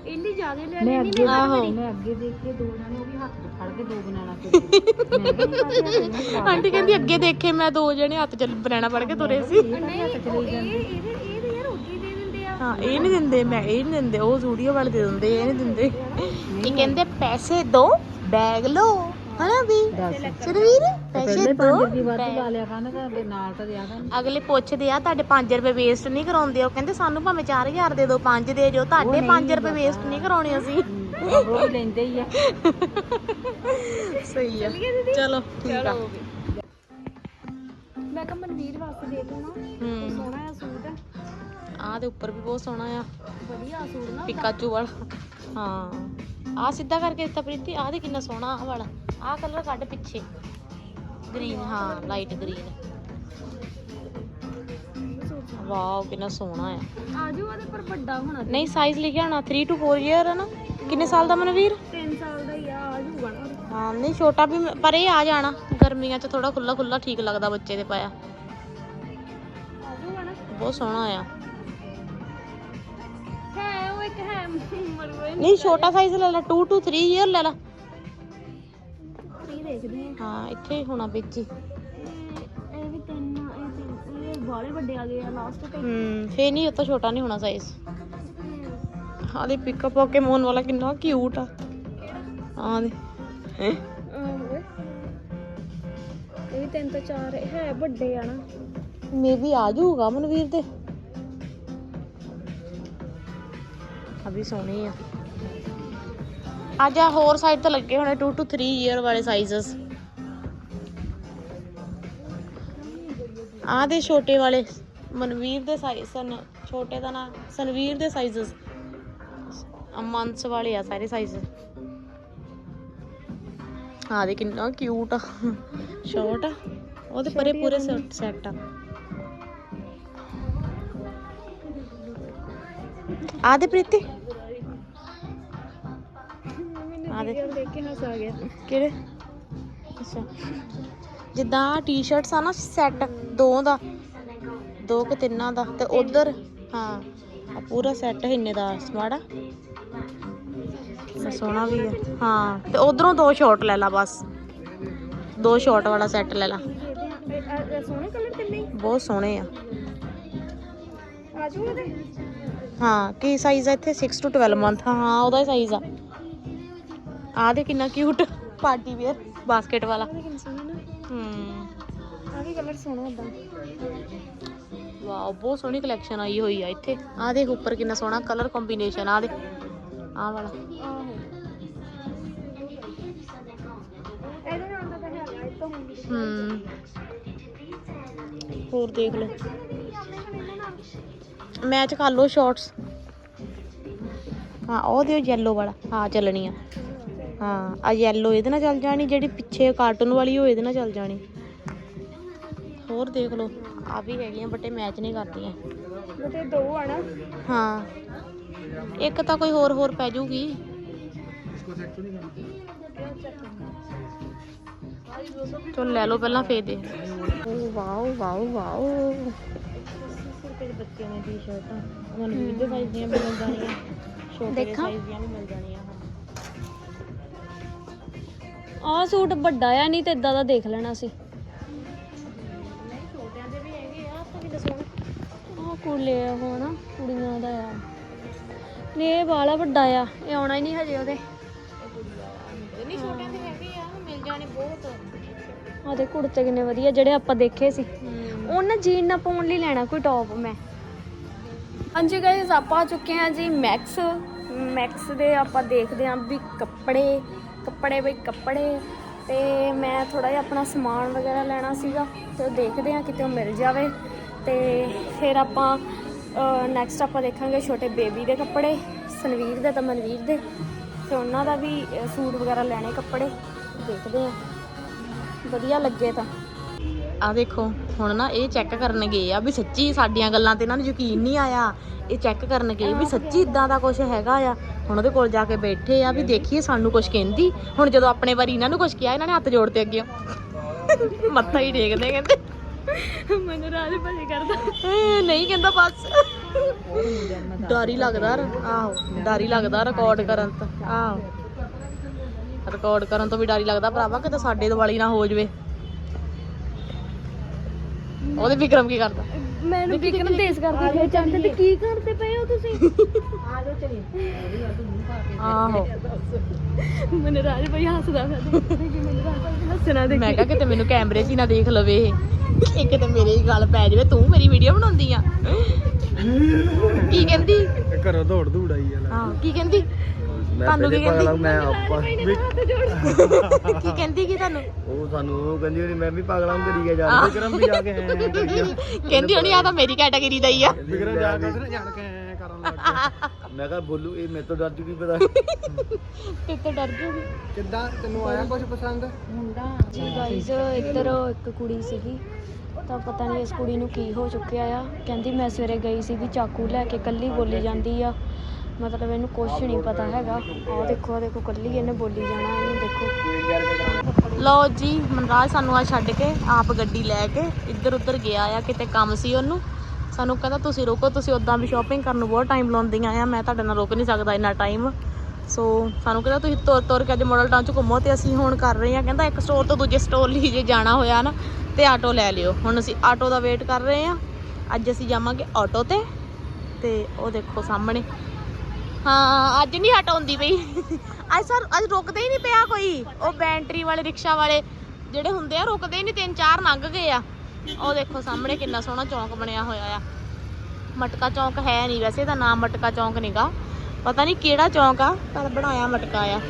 ਇੰਨੀ ਜ਼ਿਆਦਾ ਲੈ ਮੈਂ ਅੱਗੇ ਆਹੋ। ਮੈਂ ਅੱਗੇ ਦੇਖ ਕੇ ਦੋ ਜਣੇ ਉਹ ਵੀ ਹੱਥ 'ਚ ਫੜ ਕੇ ਦੋ ਬਨਾਣਾ (laughs) ਤੇ ਮੈਂ ਕਿਹਾ ਆਂਟੀ ਕਹਿੰਦੀ ਅੱਗੇ ਦੇਖੇ ਮੈਂ ਦੋ ਜਣੇ ਹੱਥ ਚ ਬਨਾਣਾ ਫੜ ਕੇ ਤੁਰੇ ਸੀ। ਨਹੀਂ ਉਹ ਇਹ ਇਹਦੇ ਇਹਦੇ ਯਾਰ ਉੱਗੀ ਦੇ ਦਿੰਦੇ ਆ ਹਾਂ ਇਹ ਨਹੀਂ ਦਿੰਦੇ ਮੈਂ ਇਹ ਨਹੀਂ ਦਿੰਦੇ ਉਹ ਜ਼ੂਡੀਓ ਵਾਲੇ ਦੇ ਦਿੰਦੇ ਇਹ ਨਹੀਂ ਦਿੰਦੇ। ਇਹ ਕਹਿੰਦੇ ਪੈਸੇ ਦੋ ਬੈਗ ਲੋ ਹਨਾ ਵੀ? ਸਨਵੀਰ ਪੈਸੇ ਪਹਿਲੇ ਦੋ 5 ਰੁਪਏ ਵੱਧ ਲਾ ਲਿਆ ਕਰਨ ਤਾਂ ਨਾਲ ਤਾਂ ਦਿਆ ਕਰਨ ਅਗਲੇ ਪੁੱਛਦੇ ਆ ਤੁਹਾਡੇ 5 ਰੁਪਏ ਵੇਸਟ ਨਹੀਂ ਕਰਾਉਂਦੇ ਉਹ ਕਹਿੰਦੇ ਸਾਨੂੰ ਭਾਵੇਂ 4000 ਦੇ ਦਿਓ 5 ਦੇ ਦਿਓ ਤੁਹਾਡੇ 5 ਰੁਪਏ ਵੇਸਟ ਨਹੀਂ ਕਰਾਉਣੇ ਅਸੀਂ। ਉਹ ਵੀ ਲੈਂਦੇ ਹੀ ਆ। ਸਹੀ ਆ। ਚਲੋ ਠੀਕ ਆ। ਮੈਂ ਕਿਹਾ ਮਨਵੀਰ ਵਾਸਤੇ ਦੇਖ ਲਵਾਂ ਹੂੰ। ਸੋਹਣਾ ਆ ਸੂਟ ਆਹ ਦੇ ਉੱਪਰ ਵੀ ਬਹੁਤ ਸੋਹਣਾ ਆ। ਵਧੀਆ ਸੂਟ ਨਾ ਪਿਕਾਚੂ ਵਾਲਾ। ਹਾਂ। ਆ ਸਿੱਧਾ ਕਰਕੇ ਦਿੱਤਾ ਪ੍ਰੀਤੀ। ਆਹ ਦੇ ਕਿੰਨਾ ਸੋਹਣਾ ਆਹ ਵਾਲਾ। ਆਹ ਕਲਰ ਕੱਢ ਪਿੱਛੇ। ਗ੍ਰੀਨ ਹਾਂ ਲਾਈਟ ਗ੍ਰੀਨ ਵਾਓ ਕਿੰਨਾ ਸੋਹਣਾ ਆ। ਆਜੂ ਉਹਦੇ ਪਰ ਵੱਡਾ ਹੋਣਾ ਨਹੀਂ ਸਾਈਜ਼ ਲਿਖਿਆ ਹੋਣਾ 3 to 4 ਇਅਰ ਹੈ ਨਾ। ਕਿੰਨੇ ਸਾਲ ਦਾ ਮਨਵੀਰ? 3 ਸਾਲ ਦਾ ਹੀ ਆ ਆਜੂਗਾ ਨਾ ਹਾਂ ਨਹੀਂ ਛੋਟਾ ਵੀ ਪਰ ਇਹ ਆ ਜਾਣਾ। ਗਰਮੀਆਂ 'ਚ ਥੋੜਾ ਖੁੱਲਾ ਖੁੱਲਾ ਠੀਕ ਲੱਗਦਾ ਬੱਚੇ ਦੇ ਪਾਇਆ। ਬਹੁਤ ਸੋਹਣਾ ਆ। ਨਹੀਂ ਛੋਟਾ ਸਾਈਜ਼ ਲੈ ਲੈ 2 to 3 ਇਅਰ ਲੈ ਲੈ। ਕੀ ਦੇਖਦੇ ਆ। ਹਾਂ ਇੱਥੇ ਹੀ ਹੋਣਾ ਵਿੱਚ ਹੀ ਇਹ ਵੀ ਤਿੰਨ ਇਹ ਤਿੰਨ ਇਹ ਬਾਲੇ ਵੱਡੇ ਆ ਗਏ ਆ ਲਾਸਟ ਤੇ। ਹੂੰ ਫੇ ਨਹੀਂ ਉਹ ਤਾਂ ਛੋਟਾ ਨਹੀਂ ਹੋਣਾ ਸਾਈਜ਼ ਹਾਲੇ ਪਿਕਅਪ ਪੋਕੇਮੋਨ ਵਾਲਾ ਕਿੰਨਾ ਕਿਊਟ ਆ। ਦੇ ਹੈਂ? ਆਹੋ। ਇਹ ਵੀ ਤਿੰਨ ਤੋਂ ਚਾਰ ਹੈ ਵੱਡੇ ਆ ਨਾ। ਮੇਬੀ ਆ ਜਾਊਗਾ ਮਨਵੀਰ ਦੇ। ਵੀ ਸੋਹਣੇ ਆ। ਅੱਜ ਆ ਹੋਰ ਸਾਈਡ ਤੇ ਲੱਗੇ ਹੋਣੇ 2 to 3 ਇਅਰ ਵਾਲੇ ਸਾਈਜ਼ਸ ਆ ਦੇ ਛੋਟੇ ਵਾਲੇ ਮਨਵੀਰ ਦੇ ਸਾਈਜ਼ ਸਨ ਛੋਟੇ ਦਾ ਨਾ ਸਨਵੀਰ ਦੇ ਸਾਈਜ਼ਸ ਅਮੰਸ ਵਾਲੇ ਆ ਸਾਰੇ ਸਾਈਜ਼ ਆ ਦੇ ਕਿੰਨਾ ਕਿਊਟ ਆ ਸ਼ਾਰਟ ਆ। ਉਹਦੇ ਪਰੇ ਪੂਰੇ ਸੈੱਟ ਆ। ਆ ਦੇ ਪ੍ਰੀਤੀ ਆ ਦੇ। ਦੇਖ ਕੇ ਹੱਸ ਆ ਗਿਆ। ਕਿਹੜੇ? ਅੱਛਾ। ਜਿੱਦਾਂ ਟੀ-ਸ਼ਰਟਸ ਆ ਨਾ ਸੈੱਟ ਦੋ ਦਾ ਦੋ ਕਿ ਤਿੰਨਾਂ ਦਾ ਤੇ ਉਧਰ ਹਾਂ ਆ ਪੂਰਾ ਸੈੱਟ ਇੰਨੇ ਦਾ ਸਮਾੜਾ ਸੋਹਣਾ ਵੀ ਹੈ। ਹਾਂ ਤੇ ਉਧਰੋਂ ਦੋ ਸ਼ਾਰਟ ਲੈ ਲਾ ਬਸ। ਦੋ ਸ਼ਾਰਟ ਵਾਲਾ ਸੈੱਟ ਲੈ ਲਾ। ਸੋਹਣੇ ਕਲਰ ਬਹੁਤ ਸੋਹਣੇ ਆ। ਆਜੂ ਉਹਦੇ ਹਾਂ ਕੀ ਸਾਈਜ਼ ਆ ਇੱਥੇ? 6 to 12 ਮੰਥ ਹਾਂ ਉਹਦਾ ਹੀ ਸਾਈਜ਼ ਆ। ਆ ਦੇ ਕਿੰਨਾ ਕਿਊਟ ਪਾਰਟੀ ਵੇਅਰ ਬਾਸਕਟ ਵਾਲਾ। ਕਿੰਨਾ ਸੋਹਣਾ ਨਾ। ਹੂੰ। ਆ ਵੀ ਕਲਰ ਸੋਹਣਾ ਹੁੰਦਾ ਵਾਓ ਬਹੁਤ ਸੋਹਣੀ ਕਲੈਕਸ਼ਨ ਆਈ ਹੋਈ ਆ ਇੱਥੇ। ਆ ਦੇਖ ਉੱਪਰ ਕਿੰਨਾ ਸੋਹਣਾ ਕਲਰ ਕੰਬੀਨੇਸ਼ਨ ਆ ਦੇ ਆ ਵਾਲਾ। ਆਹੋ। ਇਹਦੇ ਨਾਲ ਦਾ ਤਾਂ ਹੈਗਾ ਇਹ ਤੋਂ ਹੁੰਦੀ ਹੂੰ। ਹੋਰ ਦੇਖ ਲਓ ਮੈਚ ਕਰ ਲਓ ਸ਼ਾਰਟਸ ਹਾਂ ਉਹ ਦਿਓ ਯੈਲੋ ਵਾਲਾ। ਹਾਂ ਚੱਲਣੀ ਆ। ਹਾਂ ਆ ਯੈਲੋ ਇਹਦੇ ਨਾਲ ਚੱਲ ਜਾਣੀ ਜਿਹੜੀ ਪਿੱਛੇ ਕਾਰਟੂਨ ਵਾਲੀ ਉਹ ਇਹਦੇ ਨਾਲ ਚੱਲ ਜਾਣੀ। ਹੋਰ ਦੇਖ ਲਓ ਆ ਵੀ ਹੈਗੀਆਂ ਬਟ ਇਹ ਮੈਚ ਨਹੀਂ ਕਰਦੀਆਂ। ਬਤੇ ਦੋ ਆ ਨਾ। ਹਾਂ ਇੱਕ ਤਾਂ ਕੋਈ ਹੋਰ ਹੋਰ ਪੈ ਜਾਊਗੀ। ਚਲ ਲੈ ਲਓ ਪਹਿਲਾਂ ਫੇਰ ਦੇ ਵਾਓ ਵਾਓ ਵਾਓ। ਬੱਚੇ ਨੇ ਟੀ-ਸ਼ਰਟਾਂ ਹੁਣ ਵੀ ਦੇ ਸਾਈਜ਼ ਦੀਆਂ ਮਿਲ ਜਾਣੀਆਂ। ਛੋਟੇ ਦੇਖਾਂ? ਸਾਈਜ਼ ਦੀਆਂ ਵੀ ਮਿਲ ਜਾਣੀਆਂ। ਆਹ ਸੂਟ ਵੱਡਾ ਆ ਨਹੀਂ ਤੇ ਇਦਾਂ ਦਾ ਦੇਖ ਲੈਣਾ ਸੀ। ਆਹ ਕੋਲੇ ਆ ਹੋਣਾ ਕੁੜੀਆਂ ਦਾ ਆ। ਨਹੀਂ ਇਹ ਵਾਲਾ ਵੱਡਾ ਆ ਇਹ ਆਉਣਾ ਹੀ ਨਹੀਂ ਹਜੇ ਉਹਦੇ। ਨਹੀਂ ਛੋਟਿਆਂ ਦੇ ਹੈਗੇ ਆ ਮਿਲ ਜਾਣੇ ਬਹੁਤ। ਆਹ ਦੇ ਕੁੜਤੇ ਕਿੰਨੇ ਵਧੀਆ ਜਿਹੜੇ ਆਪਾਂ ਦੇਖੇ ਸੀ। ਉਹਨਾਂ ਜੀਨ ਨਾ ਪਾਉਣ ਲਈ ਲੈਣਾ ਕੋਈ ਟੌਪ ਮੈਂ। ਹਾਂਜੀ ਗਾਇਸ ਆਪਾਂ ਆ ਚੁੱਕੇ ਹਾਂ ਜੀ ਮੈਕਸ ਮੈਕਸ ਦੇ ਆਪਾਂ ਦੇਖਦੇ ਹਾਂ ਵੀ ਕੱਪੜੇ ਕੱਪੜੇ ਬਈ ਕੱਪੜੇ ਤੇ ਮੈਂ ਥੋੜਾ ਜਿਹਾ ਆਪਣਾ ਸਮਾਨ ਵਗੈਰਾ ਲੈਣਾ ਸੀਗਾ ਤੇ ਉਹ ਦੇਖਦੇ ਹਾਂ ਕਿਤੇ ਉਹ ਮਿਲ ਜਾਵੇ ਤੇ ਫਿਰ ਆਪਾਂ ਨੈਕਸਟ ਆਪਾਂ ਦੇਖਾਂਗੇ ਛੋਟੇ ਬੇਬੀ ਦੇ ਕੱਪੜੇ ਸਨਵੀਰ ਦੇ ਤਾਂ ਮਨਵੀਰ ਦੇ ਤੇ ਉਹਨਾਂ ਦਾ ਵੀ ਸੂਟ ਵਗੈਰਾ ਲੈਣੇ ਕੱਪੜੇ ਦੇਖਦੇ ਹਾਂ। ਵਧੀਆ ਲੱਗੇ ਤਾਂ। ਆ ਦੇਖੋ ਹੁਣ ਨਾ ਇਹ ਚੈੱਕ ਕਰਨ ਗਏ ਆ ਵੀ ਸੱਚੀ ਸਾਡੀਆਂ ਗੱਲਾਂ ਤੇ ਇਹਨਾਂ ਨੂੰ ਯਕੀਨ ਨਹੀਂ ਆਇਆ। ਇਹ ਚੈੱਕ ਕਰਨ ਗਏ ਵੀ ਸੱਚੀ ਇਦਾਂ ਦਾ ਕੁਝ ਹੈਗਾ ਆ। ਹੁਣ ਉਹਦੇ ਕੋਲ ਜਾ ਕੇ ਬੈਠੇ ਆ ਵੀ ਦੇਖੀਏ ਸਾਨੂੰ ਕੁਝ ਕਹਿੰਦੀ। ਹੁਣ ਜਦੋਂ ਆਪਣੇ ਵਾਰੀ ਇਹਨਾਂ ਨੂੰ ਕੁਝ ਕਿਹਾ ਇਹਨਾਂ ਨੇ ਹੱਥ ਜੋੜ ਤੇ ਅੱਗੇ। ਮੱਥਾ ਹੀ ਟੇਕਦੇ ਕਹਿੰਦੇ। ਮੈਨੂੰ ਰਾਜ ਭਾਜੀ ਕਰਦਾ। ਨਹੀਂ ਕਹਿੰਦਾ ਬਸ। ਡਰ ਲੱਗਦਾ ਆਹੋ ਡਰ ਲੱਗਦਾ ਰਿਕਾਰਡ ਕਰਨ ਤੋਂ ਆਹੋ। ਰਿਕਾਰਡ ਕਰਨ ਤੋਂ ਵੀ ਡਰ ਲੱਗਦਾ ਭਰਾਵਾ ਕਿਤੇ ਸਾਡੇ ਦਿਵਾਲੀ ਨਾ ਹੋ ਜਵੇ। ਉਹਦੇ ਵਿਕਰਮ ਕੀ ਕਰਦਾ? ਮੈਨੂੰ ਵਿਕਰਮ ਦੇਸ ਕਰਦੀ ਚੰਦ ਤੇ ਕੀ ਕਰਦੇ ਪਏ ਹੋ ਤੁਸੀਂ? ਆਹੋ। ਮੈਨੂੰ ਰਾਜ ਭਾਈ ਹੱਸਦਾ ਫਿਰਦਾ ਮੈਨੂੰ ਰਾਜ ਭਾਈ ਹੱਸਣਾ ਦੇ ਮੈਂ ਕਿਹਾ ਕਿਤੇ ਮੈਨੂੰ ਕੈਮਰੇ 'ਚ ਹੀ ਨਾ ਦੇਖ ਲਵੇ ਇਹ। ਇਹ ਕਿਤੇ ਮੇਰੇ ਹੀ ਗੱਲ ਪੈ ਜਾਵੇ ਤੂੰ ਮੇਰੀ ਵੀਡੀਓ ਬਣਾਉਂਦੀ ਆ। ਕੀ ਕਹਿੰਦੀ? ਇਹ ਘਰੋਂ ਦੌੜ ਦੂੜ ਆਈ ਆ ਲੈ। ਹਾਂ ਕੀ ਕਹਿੰਦੀ? ਮੈਂ ਤੁਹਾਨੂੰ ਕੀ ਪਹਿਲੇ ਪਾਗਲ ਕਹਿੰਦੀ? ਆ, ਮੈਂ ਆਪਾਂ ਕੀ ਕਹਿੰਦੀ ਕੀ ਤੁਹਾਨੂੰ? ਉਹ ਸਾਨੂੰ ਉਹ ਕਹਿੰਦੀ ਹੋਣੀ ਮੈਂ ਵੀ ਪਾਗਲਾਂ ਨੂੰ ਕਰੀ ਗਿਆ ਜਾ ਵਿਕਰਮ ਵੀ ਜਾ ਕੇ ਐਂ ਕਰੀ ਕਹਿੰਦੀ ਹੋਣੀ ਆ ਤਾਂ ਮੇਰੀ ਕੈਟਾਗਰੀ ਦਾ ਹੀ ਆ। ਵਿਕਰਮ ਜਾ ਕੇ ਜਾਣ ਕੇ ਮੈਂ ਕਿਹਾ ਬੋਲੂ ਇਹ ਮੇਰੇ ਤੋਂ ਡਰ ਜੂ ਕੀ ਪਤਾ। ਤੇ ਤੇ ਡਰ ਜੂਗੀ ਕਿੱਦਾਂ ਤੈਨੂੰ ਆਇਆ ਕੁਝ ਪਸੰਦ? ਜੀ ਗਾਇਜ਼ ਇੱਧਰ ਇੱਕ ਕੁੜੀ ਸੀਗੀ। ਤਾਂ ਪਤਾ ਨਹੀਂ ਇਸ ਕੁੜੀ ਨੂੰ ਕੀ ਹੋ ਚੁੱਕਿਆ ਆ। ਕਹਿੰਦੀ ਮੈਂ ਸਵੇਰੇ ਗਈ ਸੀਗੀ ਚਾਕੂ ਲੈ ਕੇ ਕੱਲੀ ਬੋਲੀ ਜਾਂਦੀ ਆ। ਮਤਲਬ ਇਹਨੂੰ ਕੁਝ ਨਹੀਂ ਪਤਾ ਹੈਗਾ। ਆਹ ਦੇਖੋ ਆਹ ਦੇਖੋ ਕੱਲੀ ਇਹਨੇ ਬੋਲੀ ਜਾਣਾ ਇਹਨੂੰ ਦੇਖੋ। ਲਓ ਜੀ ਮਨਰਾਜ ਸਾਨੂੰ ਆ ਛੱਡ ਕੇ ਆਪ ਗੱਡੀ ਲੈ ਕੇ ਇੱਧਰ ਉੱਧਰ ਗਿਆ ਆ ਕਿਤੇ ਕੰਮ ਸੀ ਉਹਨੂੰ। ਸਾਨੂੰ ਕਹਿੰਦਾ ਤੁਸੀਂ ਰੁਕੋ, ਤੁਸੀਂ ਉਦਾਂ ਵੀ ਸ਼ਾਪਿੰਗ ਕਰਨ ਨੂੰ ਬਹੁਤ ਟਾਈਮ ਲਾਉਂਦੀਆਂ ਆ, ਮੈਂ ਤੁਹਾਡੇ ਨਾਲ ਰੁਕ ਨਹੀਂ ਸਕਦਾ ਇੰਨਾ ਟਾਈਮ ਸੋ ਸਾਨੂੰ ਕਹਿੰਦਾ ਤੁਸੀਂ ਤੁਰ ਤੁਰ ਕੇ ਅੱਜ ਮਾਡਲ ਟਾਊਨ ਚ ਘੁੰਮੋ ਤੇ ਅਸੀਂ ਹੁਣ ਕਰ ਰਹੇ ਆ ਕਹਿੰਦਾ ਇੱਕ ਸਟੋਰ ਤੋਂ ਦੂਜੇ ਸਟੋਰ ਲਈ ਜੇ ਜਾਣਾ ਹੋਇਆ ਨਾ, ਤੇ ਆਟੋ ਲੈ ਲਿਓ। ਹੁਣ ਅਸੀਂ ਆਟੋ ਦਾ ਵੇਟ ਕਰ ਰਹੇ ਆ ਅੱਜ ਅਸੀਂ ਜਾਵਾਂਗੇ ਆਟੋ ਤੇ ਤੇ ਉਹ ਦੇਖੋ ਸਾਹਮਣੇ। ਹਾਂ, ਅੱਜ ਨਹੀਂ ਹਟਾਉਂਦੀ ਪਈ। ਅੱਜ ਸਰ, ਅੱਜ ਰੁਕਦੇ ਹੀ ਨਹੀਂ ਪਿਆ ਕੋਈ। ਉਹ ਬੈਂਟਰੀ ਵਾਲੇ, ਰਿਕਸ਼ਾ ਵਾਲੇ ਜਿਹੜੇ ਹੁੰਦੇ ਆ, ਰੁਕਦੇ ਹੀ ਨਹੀਂ, ਤਿੰਨ ਚਾਰ ਲੰਘ ਗਏ ਆ। ਉਹ ਦੇਖੋ ਸਾਹਮਣੇ ਕਿੰਨਾ ਸੋਹਣਾ ਚੌਂਕ ਬਣਿਆ ਹੋਇਆ ਆ। ਮਟਕਾ ਚੌਂਕ ਹੈ ਨਹੀਂ ਵੈਸੇ, ਇਹਦਾ ਨਾਮ ਮਟਕਾ ਚੌਂਕ ਨਹੀਂਗਾ ਪਤਾ ਨਹੀਂ ਕਿਹੜਾ ਚੌਂਕ ਆ, ਪਰ ਬਣਾਇਆ ਮਟਕਾ ਆ।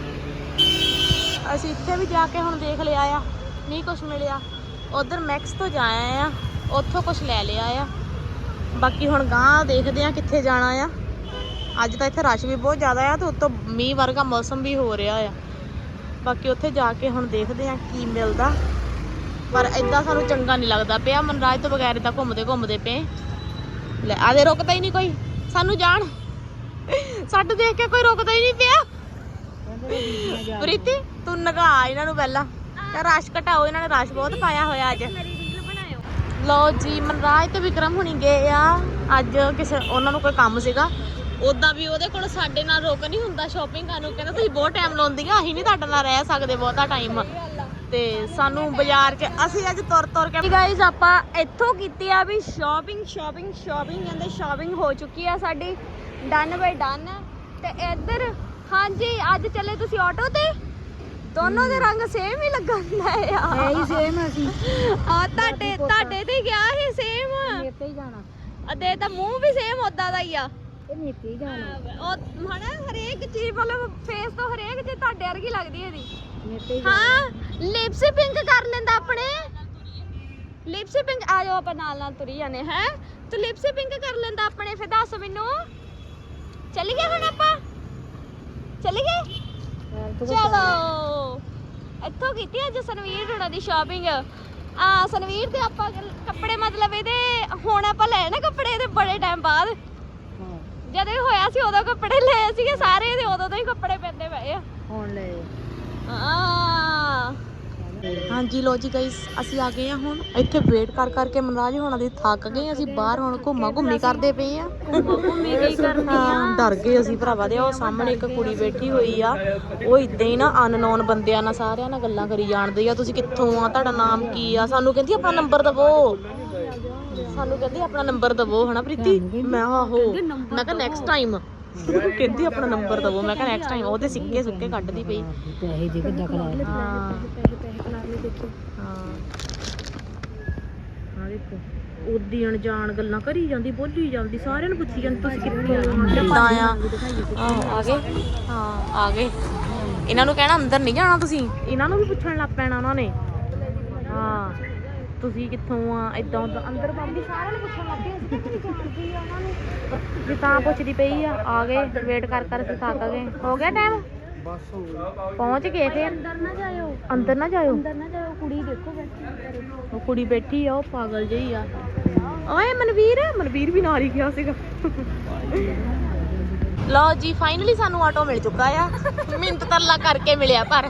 ਅਸੀਂ ਇੱਥੇ ਵੀ ਜਾ ਕੇ ਹੁਣ ਦੇਖ ਲਿਆ ਆ ਨਹੀਂ ਕੁਝ ਮਿਲਿਆ। ਉਧਰ ਮੈਕਸ ਤੋਂ ਜਾਇਆ ਆ, ਉੱਥੋਂ ਕੁਝ ਲੈ ਲਿਆ ਆ। ਬਾਕੀ ਹੁਣ ਗਾਂ ਦੇਖਦੇ ਆ ਕਿੱਥੇ ਜਾਣਾ ਆ। ਅੱਜ ਤਾਂ ਇੱਥੇ ਰਸ਼ ਵੀ ਬਹੁਤ ਜ਼ਿਆਦਾ ਆ ਤੇ ਉੱਤੋਂ ਮੀਂਹ ਵਰਗਾ ਮੌਸਮ ਵੀ ਹੋ ਰਿਹਾ ਆ। ਬਾਕੀ ਉੱਥੇ ਜਾ ਕੇ ਹੁਣ ਦੇਖਦੇ ਆ ਕੀ ਮਿਲਦਾ। ਪਰ ਐਦਾਂ ਸਾਨੂੰ ਚੰਗਾ ਨਹੀਂ ਲੱਗਦਾ ਪਿਆ। ਮਨਰਾਜ ਤੋਂ ਬਗੈਰ ਤਾਂ ਘੁੰਮਦੇ ਘੁੰਮਦੇ ਪਏ। ਲੈ ਆਦੇ ਰੁਕਦਾ ਹੀ ਨਹੀਂ ਕੋਈ। ਸਾਨੂੰ ਜਾਣ। ਸਾਡੇ ਦੇਖ ਕੇ ਕੋਈ ਰੁਕਦਾ ਹੀ ਨਹੀਂ ਪਿਆ। ਪ੍ਰੀਤੀ, ਤੂੰ ਨਗਾ ਇਹਨਾਂ ਨੂੰ ਪਹਿਲਾਂ। ਤੇ ਰਸ਼ ਘਟਾਓ। ਇਹਨਾਂ ਨੇ ਰਸ਼ ਬਹੁਤ ਪਾਇਆ ਹੋਇਆ ਅੱਜ। ਲਓ ਜੀ, ਮਨਰਾਜ ਤੇ ਵਿਕਰਮ ਹੁਣੀ ਗਏ ਆ। ਅੱਜ ਕਿਸੇ, ਉਹਨਾਂ ਨੂੰ ਕੋਈ ਕੰਮ ਸੀਗਾ। ਉਦਾਂ ਵੀ ਉਹਦੇ ਕੋਲ ਸਾਡੇ ਨਾਲ ਰੁਕ ਨਹੀਂ ਹੁੰਦਾ ਸ਼ਾਪਿੰਗ ਕਰਨ ਨੂੰ। ਕਹਿੰਦਾ, ਤੁਸੀਂ ਬਹੁਤ ਟਾਈਮ ਲਾਉਂਦੀਆਂ। ਅਸੀਂ ਨਹੀਂ ਤੁਹਾਡੇ ਨਾਲ ਰਹਿ ਸਕਦੇ ਬਹੁਤਾ ਟਾਈਮ ਤੇ ਸਾਨੂੰ ਬਾਜ਼ਾਰ 'ਚ ਅਸੀਂ ਅੱਜ ਤੁਰ ਤੁਰ ਕੇ ਗਾਇਜ਼ ਆਪਾਂ ਇੱਥੋਂ ਕੀਤੀ ਆ ਵੀ ਸ਼ਾਪਿੰਗ ਸ਼ਾਪਿੰਗ ਸ਼ਾਪਿੰਗ ਕਹਿੰਦੇ ਸ਼ਾਪਿੰਗ ਹੋ ਚੁੱਕੀ ਆ ਸਾਡੀ। ਡਨ ਬਾਈ ਡਨ ਤੇ ਇੱਧਰ ਹਾਂਜੀ ਅੱਜ ਚੱਲੇ ਤੁਸੀਂ ਆਟੋ ਤੇ? ਦੋਨੋਂ ਦੇ ਰੰਗ ਸੇਮ ਹੀ ਲੱਗਣ ਦਾ ਆ। ਹੀ ਸੇਮ ਅਸੀਂ। ਆ ਤੁਹਾਡੇ ਤੁਹਾਡੇ ਤੇ ਗਿਆ ਸੀ ਸੇਮ ਮੇਤੇ ਹੀ ਜਾਣਾ। ਅਤੇ ਤਾਂ ਮੂੰਹ ਵੀ ਸੇਮ ਉਦਾਂ ਦਾ ਹੀ ਆ। ਇਹ ਮੇਤੇ ਹੀ ਜਾਣਾ। ਉਹ ਹਨਾ ਹਰੇਕ ਚੀਜ਼ ਮਤਲਬ ਫੇਸ ਤੋਂ ਹਰੇਕ ਚੀਜ਼ ਤੁਹਾਡੇ ਵਰਗੀ ਲੱਗਦੀ ਹੈ ਇਹਦੀ। ਮੇਤੇ ਹੀ ਹਾਂ ਲਿਪਸ ਪਿੰਕ ਕਰ ਲੈਂਦਾ ਆਪਣੇ। ਲਿਪਸ ਪਿੰਕ ਆ ਜਾਓ ਆਪਾਂ ਨਾਲ ਨਾਲ ਤੁਰੀ ਜਾਂਦੇ ਹੈ ਤੂੰ ਲਿਪਸ ਪਿੰਕ ਕਰ ਲੈਂਦਾ ਆਪਣੇ ਫਿਰ ਦੱਸ ਮੈਨੂੰ। ਚੱਲ ਗਏ ਹੁਣ ਆਪਾਂ? ਚੱਲ ਗਏ? ਚਲੋ। ਇੱਥੋਂ ਕੀਤੀ ਅੱਜ ਸਨਵੀਰ ਹੋਣਾ ਦੀ ਸ਼ਾਪਿੰਗ ਆ ਸਨਵੀਰ ਦੇ ਆਪਾਂ ਗੱਲ- ਕੱਪੜੇ ਮਤਲਬ ਇਹਦੇ ਹੁਣ ਆਪਾਂ ਨਾ ਕੱਪੜੇ ਇਹਦੇ ਬੜੇ ਟਾਈਮ ਬਾਅਦ। ਜਦੋਂ ਇਹ ਹੋਇਆ ਸੀ ਉਦੋਂ ਕੱਪੜੇ ਲਏ ਸੀਗੇ ਸਾਰੇ ਇਹਦੇ ਉਦੋਂ ਤੋਂ ਹੀ ਕੱਪੜੇ ਪੈਂਦੇ ਪਏ ਆ। ਹੁਣ ਲੈ ਆ ਹਾਂਜੀ ਲੋ ਜੀ ਗਾਇਸ ਅਸੀਂ ਆ ਗਏ ਆ ਹੁਣ। ਇੱਥੇ ਵੇਟ ਕਰ ਕਰਕੇ ਮਨਰਾਜ ਹੋਣਾ ਦੀ ਥੱਕ ਗਏ ਅਸੀਂ ਬਾਹਰ ਹੁਣ ਘੁੰਮਾ ਘੁੰਮੀ ਕਰਦੇ ਪਏ ਆ ਘੁੰਮੀ ਗਈ ਕਰਨੀ ਹਾਂ ਡਰ ਗਏ ਅਸੀਂ ਭਰਾਵਾ ਦੇ। ਉਹ ਸਾਹਮਣੇ ਇੱਕ ਕੁੜੀ ਬੈਠੀ ਹੋਈ ਆ। ਉਹ ਇਦਾਂ ਹੀ ਨਾ ਅਨਨੋਨ ਬੰਦਿਆਂ ਨਾਲ ਸਾਰਿਆਂ ਨਾਲ ਗੱਲਾਂ ਕਰੀ ਜਾਣਦੀ ਆ। ਤੁਸੀਂ ਕਿੱਥੋਂ ਆ? ਤੁਹਾਡਾ ਨਾਮ ਕੀ ਆ? ਸਾਨੂੰ ਕਹਿੰਦੀ ਆਪਣਾ ਨੰਬਰ ਦਵੋ। ਸਾਨੂੰ ਕਹਿੰਦੀ ਆਪਣਾ ਨੰਬਰ ਦਵੋ ਹਨਾ ਪ੍ਰੀਤੀ। ਮੈਂ ਕਿਹਾ ਆਹੋ। ਮੈਂ ਕਿਹਾ ਨੈਕਸਟ ਟਾਈਮ ਕਹਿੰਦੀ ਆਪਣਾ ਨੰਬਰ ਦਵੋ। ਮੈਂ ਕਿਹਾ ਨੈਕਸਟ ਟਾਈਮ ਉਹਦੇ ਸਿੱਕੇ ਸੁੱਕੇ ਕੱਢਦੀ ਪਈ। ਪੈਸੇ ਦੇ ਕਿੱਦਾਂ ਕਰਾ ਹਾਂ। ਪੈਸੇ ਪੈਸੇ ਕਨਾਰ ਲਈ ਦੇਖੀ ਹਾਂ। ਆ ਦੇਖੋ। ਉਦੀ ਅਣਜਾਣ ਗੱਲਾਂ ਕਰੀ ਜਾਂਦੀ ਬੋਲੀ ਜਾਂਦੀ। ਸਾਰਿਆਂ ਨੂੰ ਪੁੱਛੀ ਜਾਂਦੀ ਤੁਸੀਂ ਕਿੱਥੇ ਆ? ਕਿੱਦਾਂ ਆ? ਆ ਗਏ। ਹਾਂ ਆ ਗਏ। ਇਹਨਾਂ ਨੂੰ ਕਹਿਣਾ ਅੰਦਰ ਨਹੀਂ ਜਾਣਾ ਤੁਸੀਂ? ਇਹਨਾਂ ਨੂੰ ਵੀ ਪੁੱਛਣ ਲੱਗ ਪੈਣਾ ਉਹਨਾਂ ਨੇ। ਹਾਂ। ਤੁਸੀਂ ਕਿੱਥੋਂ ਆ? ਇਦਾਂ ਉਦਾਂ ਅੰਦਰ ਬੰਦੀ ਸਾਰਿਆਂ ਨੂੰ ਪੁੱਛਣ ਲੱਗ ਪਏ ਅਸੀਂ ਕਿੱਥੇ ਜਾਣਦੀ ਆ ਉਹਨਾਂ ਨੂੰ? ਜੇ ਤਾਂ ਪੁੱਛਦੀ ਪਈ ਆ ਆ ਗਏ ਵੇਟ ਕਰ ਕਰ ਅਸੀਂ ਥੱਕ ਗਏ। ਹੋ ਗਿਆ ਟਾਈਮ ਬਸ ਹੋ ਗਿਆ। ਪਹੁੰਚ ਗਏ ਫਿਰ ਅੰਦਰ ਨਾ ਜਾਇਓ। ਅੰਦਰ ਨਾ ਜਾਇਓ? ਅੰਦਰ ਨਾ ਜਾਇਓ ਕੁੜੀ ਦੇਖੋ ਬੈਠੀ ਉਹ ਕੁੜੀ ਬੈਠੀ ਆ ਉਹ ਪਾਗਲ ਜਿਹੀ ਆ। ਓਏ ਮਨਵੀਰ ਮਨਵੀਰ ਵੀ ਨਾਲ ਹੀ ਗਿਆ ਸੀਗਾ। ਲਓ ਜੀ ਫਾਈਨਲੀ ਸਾਨੂੰ ਆਟੋ ਮਿਲ ਚੁੱਕਾ ਆ। ਮਿੰਟ ਤਰਲਾ ਕਰਕੇ ਮਿਲਿਆ ਪਰ।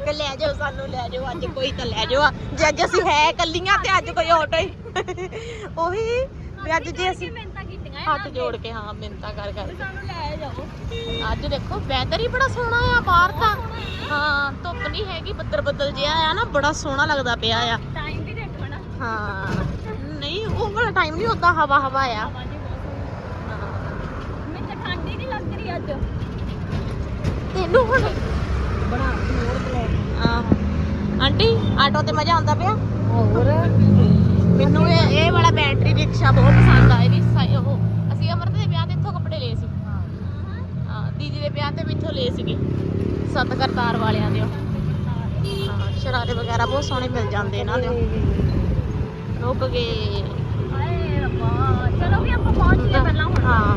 ਕਿ ਲੈ ਜਾਓ ਸਾਨੂੰ ਲੈ ਜਾਓ ਅੱਜ ਕੋਈ ਤਾਂ ਲੈ ਜਾਓ ਜੇ ਅੱਜ ਅਸੀਂ ਹੈ ਕੱਲੀਆਂ ਤੇ ਅੱਜ ਕੋਈ ਆਟੋ ਹੀ। ਉਹੀ ਵੀ ਅੱਜ ਜੇ ਅਸੀਂ ਮਿੰਤਾ ਕੀਤੀਆਂ ਹੱਥ ਜੋੜ ਕੇ ਹਾਂ ਮਿੰਤਾ ਕਰ ਕਰ। ਸਾਨੂੰ ਲੈ ਜਾਓ। ਅੱਜ ਦੇਖੋ ਵੈਦਰ ਹੀ ਬੜਾ ਸੋਹਣਾ ਆ ਬਾਹਰ ਤਾਂ। ਹਾਂ ਧੁੱਪ ਨਹੀਂ ਹੈਗੀ ਬੱਦਲ ਬੱਦਲ ਜਿਹਾ ਆ ਨਾ ਬੜਾ ਸੋਹਣਾ ਲੱਗਦਾ ਪਿਆ ਆ। ਟਾਈਮ ਵੀ ਦੇਖੋ ਨਾ। ਹਾਂ ਨਹੀਂ ਉਹ ਵਾਲਾ ਟਾਈਮ ਨਹੀਂ ਹੁੰਦਾ ਹਵਾ ਹਵਾ ਆ ਮੈਨੂੰ ਤਾਂ ਠੰਡ ਹੀ ਨਹੀਂ ਲੱਗ ਰਹੀ ਅੱਜ। ਤੈਨੂੰ ਹੁਣ ਆਹੋ। ਆਂਟੀ ਆਟੋ ਤੇ ਮਜ਼ਾ ਆਉਂਦਾ ਪਿਆ? ਹੋਰ? ਮੈਨੂੰ ਇਹ ਇਹ ਵਾਲਾ ਬੈਟਰੀ ਰਿਕਸ਼ਾ ਬਹੁਤ ਪਸੰਦ ਆ ਇਹਦੀ ਸਾਈ- ਉਹ। ਅਸੀਂ ਅਮਰਤ ਦੇ ਵਿਆਹ ਤੇ ਇੱਥੋਂ ਕੱਪੜੇ ਲਏ ਸੀ। ਹਾਂ। ਦੀਦੀ ਦੇ ਵਿਆਹ ਤੇ ਵੀ ਇੱਥੋਂ ਲਏ ਸੀਗੇ। ਸਤ ਕਰਤਾਰ ਵਾਲਿਆਂ ਦੇ। ਉਹ। ਹਾਂ ਸ਼ਰਾਰੇ ਵਗੈਰਾ ਬਹੁਤ ਸੋਹਣੇ ਮਿਲ ਜਾਂਦੇ ਇਹਨਾਂ ਦੇ। ਰੁਕ ਗਏ। ਹਾਏ ਰੱਬਾ ਚਲੋ ਵੀ ਆਪਾਂ ਪਹੁੰਚ ਗਏ ਪਹਿਲਾਂ ਹੁਣ। ਹਾਂ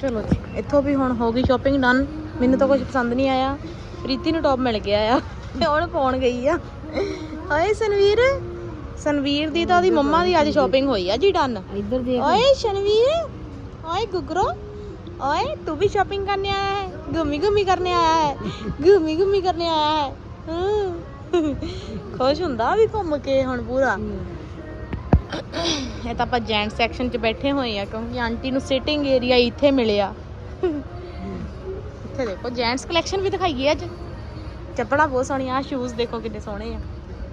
ਚਲੋ ਜੀ ਇੱਥੋਂ ਵੀ ਹੁਣ ਹੋ ਗਈ ਸ਼ਾਪਿੰਗ ਡਨ ਮੈਨੂੰ ਤਾਂ ਕੁਝ ਪਸੰਦ ਨਹੀਂ ਆਇਆ। ਪ੍ਰੀਤੀ ਨੂੰ ਟੌਪ ਮਿਲ ਗਿਆ ਆ। ਹੁਣ ਪਾਉਣ ਗਈ ਆ। ਹਾਏ ਸਨਵੀਰ ਸਨਵੀਰ ਦੀ ਤਾਂ ਉਹਦੀ ਮੰਮਾ ਦੀ ਅੱਜ ਸ਼ਾਪਿੰਗ ਹੋਈ ਆ ਜੀ ਡਨ ਇੱਧਰ ਦੇਖ। ਓਏ ਸਨਵੀਰ ਓਏ ਗੁਗਰੋ ਓਏ ਤੂੰ ਵੀ ਸ਼ਾਪਿੰਗ ਕਰਨੇ ਆਇਆ ਹੈ ਘੁੰਮੀ ਘੁੰਮੀ ਕਰਨੇ ਆਇਆ ਹੈ ਘੁੰਮੀ ਘੁੰਮੀ ਕਰਨੇ ਆਇਆ ਹੈ। ਖੁਸ਼ ਹੁੰਦਾ ਵੀ ਘੁੰਮ ਕੇ ਹੁਣ ਪੂਰਾ। ਇਹ ਤਾਂ ਆਪਾਂ ਜੈਂਟ ਸੈਕਸ਼ਨ 'ਚ ਬੈਠੇ ਹੋਏ ਆ, ਕਿਉਂਕਿ ਆਂਟੀ ਨੂੰ ਸਿਟਿੰਗ ਏਰੀਆ ਇੱਥੇ ਮਿਲਿਆ। ਇੱਥੇ ਦੇਖੋ ਜੈਂਟਸ ਕਲੈਕਸ਼ਨ ਵੀ ਦਿਖਾਈਏ ਅੱਜ। ਚੱਪਲਾਂ ਬਹੁਤ ਸੋਹਣੀਆਂ ਆ ਸ਼ੂਜ਼ ਦੇਖੋ ਕਿੰਨੇ ਸੋਹਣੇ ਆ।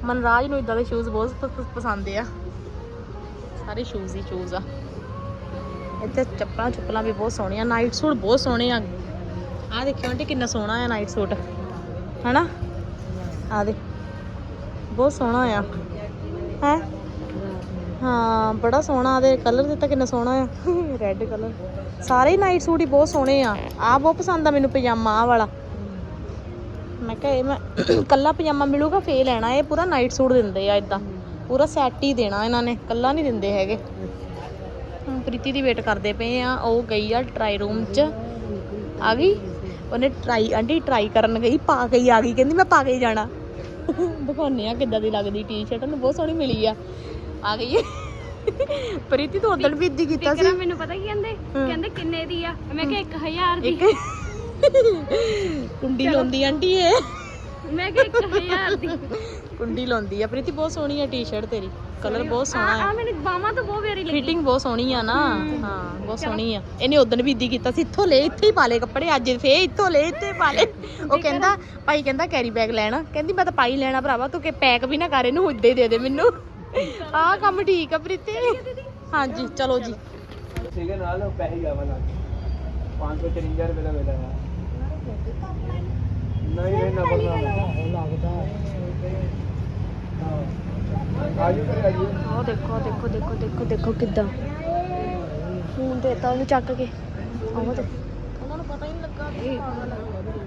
ਮਨਰਾਜ ਨੂੰ ਇਦਾਂ ਦੇ ਸ਼ੂਜ਼ ਬਹੁਤ ਪਸੰਦ ਆ। ਸਾਰੇ ਸ਼ੂਜ਼ ਹੀ ਸ਼ੂਜ਼ ਆ। ਇੱਥੇ ਚੱਪਲਾਂ ਚੁੱਪਲਾਂ ਵੀ ਬਹੁਤ ਸੋਹਣੀਆਂ ਨਾਈਟ ਸੂਟ ਬਹੁਤ ਸੋਹਣੇ ਆ। ਆਹ ਦੇਖਿਓ ਆਂਟੀ ਕਿੰਨਾ ਸੋਹਣਾ ਆ ਨਾਈਟ ਸੂਟ ਹਨਾ? ਆ ਦੇ ਬਹੁਤ ਸੋਹਣਾ ਆ। ਹੈ? ਹਾਂ, ਬੜਾ ਸੋਹਣਾ ਆ ਕਲਰ ਦਿੱਤਾ ਕਿੰਨਾ ਸੋਹਣਾ ਆ। (laughs) ਰੈੱਡ ਕਲਰ ਸਾਰੇ ਨਾਈਟ ਸੂਟ ਹੀ ਬਹੁਤ ਸੋਹਣੇ ਆ। ਆ ਬਹੁਤ ਪਸੰਦ ਆ ਮੈਨੂੰ ਪਜਾਮਾ, ਆਹ ਵਾਲਾ। ਮੈਂ ਕਿਹਾ ਇਹ ਮੈਂ (coughs) ਕੱਲਾ ਪਜਾਮਾ ਮਿਲੂਗਾ, ਫੇਰ ਲੈਣਾ। ਇਹ ਪੂਰਾ ਨਾਈਟ ਸੂਟ ਦਿੰਦੇ ਆ ਇਦਾਂ ਪੂਰਾ ਸੈੱਟ ਹੀ ਦੇਣਾ ਇਹਨਾਂ ਨੇ। ਕੱਲਾ ਨਹੀਂ ਦਿੰਦੇ ਹੈਗੇ। ਪ੍ਰੀਤੀ ਦੀ ਵੇਟ ਕਰਦੇ ਪਏ ਆ। ਉਹ ਗਈ ਆ ਟਰਾਈ ਰੂਮ 'ਚ। ਆ ਗਈ? ਉਹਨੇ ਟਰਾਈ ਆਂਟੀ ਟਰਾਈ ਕਰਨ ਗਈ, ਪਾ ਕੇ ਹੀ ਆ ਗਈ। ਕਹਿੰਦੀ ਮੈਂ ਪਾ ਕੇ ਹੀ ਜਾਣਾ। (laughs) ਦਿਖਾਉਣੇ ਆ ਕਿੱਦਾਂ ਦੀ ਲੱਗਦੀ ਟੀ-ਸ਼ਰਟ ਉਹਨੂੰ ਬਹੁਤ ਸੋਹਣੀ ਮਿਲੀ ਆ। ਆ ਗਈ ਹੈ। ਪ੍ਰੀਤੀ ਤੋਂ ਉਦੋਂ ਵੀ ਇੱਦੀ ਕੀਤਾ ਸੀ? ਮੈਨੂੰ ਪਤਾ ਕੀ ਕਹਿੰਦੇ। ਕਹਿੰਦੇ ਕਿੰਨੇ ਦੀ ਆ? ਮੈਂ ਕਿਹਾ 1000 ਦੀ। ਕੁੰਡੀ ਲਾਉਂਦੀ ਆਂਟੀ ਇਹ। ਮੈਂ ਕਿ 1000 ਦੀ। ਕੁੰਡੀ ਲਾਉਂਦੀ ਆ। ਪ੍ਰੀਤੀ ਬਹੁਤ ਸੋਹਣੀ ਆ ਟੀ-ਸ਼ਰਟ ਤੇਰੀ। ਕਲਰ ਬਹੁਤ ਆ। ਸੋਹਣਾ ਆ ਹੈ ਮੈਨੂੰ ਬਾਹਾਂ ਤੋਂ ਬਹੁਤ ਵੇਰੀ ਲੱਗੀ। ਫਿਟਿੰਗ ਬਹੁਤ ਸੋਹਣੀ ਆ ਨਾ। ਹਾਂ। ਬਹੁਤ ਸੋਹਣੀ ਆ। ਇਹਨੇ ਉਦੋਂ ਵੀ ਇੱਦੀ ਕੀਤਾ ਸੀ। ਇੱਥੋਂ ਲੈ ਇੱਥੇ ਹੀ ਪਾ ਲਏ ਕੱਪੜੇ। ਅੱਜ ਫੇਰ ਇੱਥੋਂ ਲੈ ਇੱਥੇ ਪਾ ਲਏ ਉਹ ਕਹਿੰਦਾ ਭਾਈ ਕਹਿੰਦਾ ਕੈਰੀ ਬੈਗ ਲੈਣਾ। ਕਹਿੰਦੀ ਮੈਂ ਤਾਂ ਪਾਈ ਲੈਣਾ ਭਰਾਵਾ। ਤੂੰ ਕਿ ਪੈਕ ਵੀ ਨਾ ਕਰ। ਇਹਨੂੰ ਉੱਦੇ ਦੇ ਦੇ ਮੈਨੂੰ। ਆਹ ਕੰਮ ਠੀਕ ਆ ਪ੍ਰੀਤੀ। ਹਾਂਜੀ ਚਲੋ ਜੀ। ਠੀਕ ਹੈ ਨਾਲ। ਪੈਸੇ ਜਾਵਾ ਨਾਲ 554 ਰੁਪਏ ਦਾ ਮਿਲਦਾ ਹੈ ਨਹੀਂ ਨਹੀਂ ਨਾ ਬਣਾ ਲੱਗਦਾ। ਆਜੋ ਕਰੇ ਆਜੋ। ਆਹ ਦੇਖੋ ਦੇਖੋ ਦੇਖੋ ਦੇਖੋ ਦੇਖੋ ਕਿੱਦਾਂ। ਫੋਨ ਦੇਤਾ ਉਹਨੂੰ ਚੱਕ ਕੇ। ਆਹ ਤੇ ਉਹਨਾਂ ਨੂੰ ਪਤਾ ਹੀ ਨਹੀਂ ਲੱਗਾ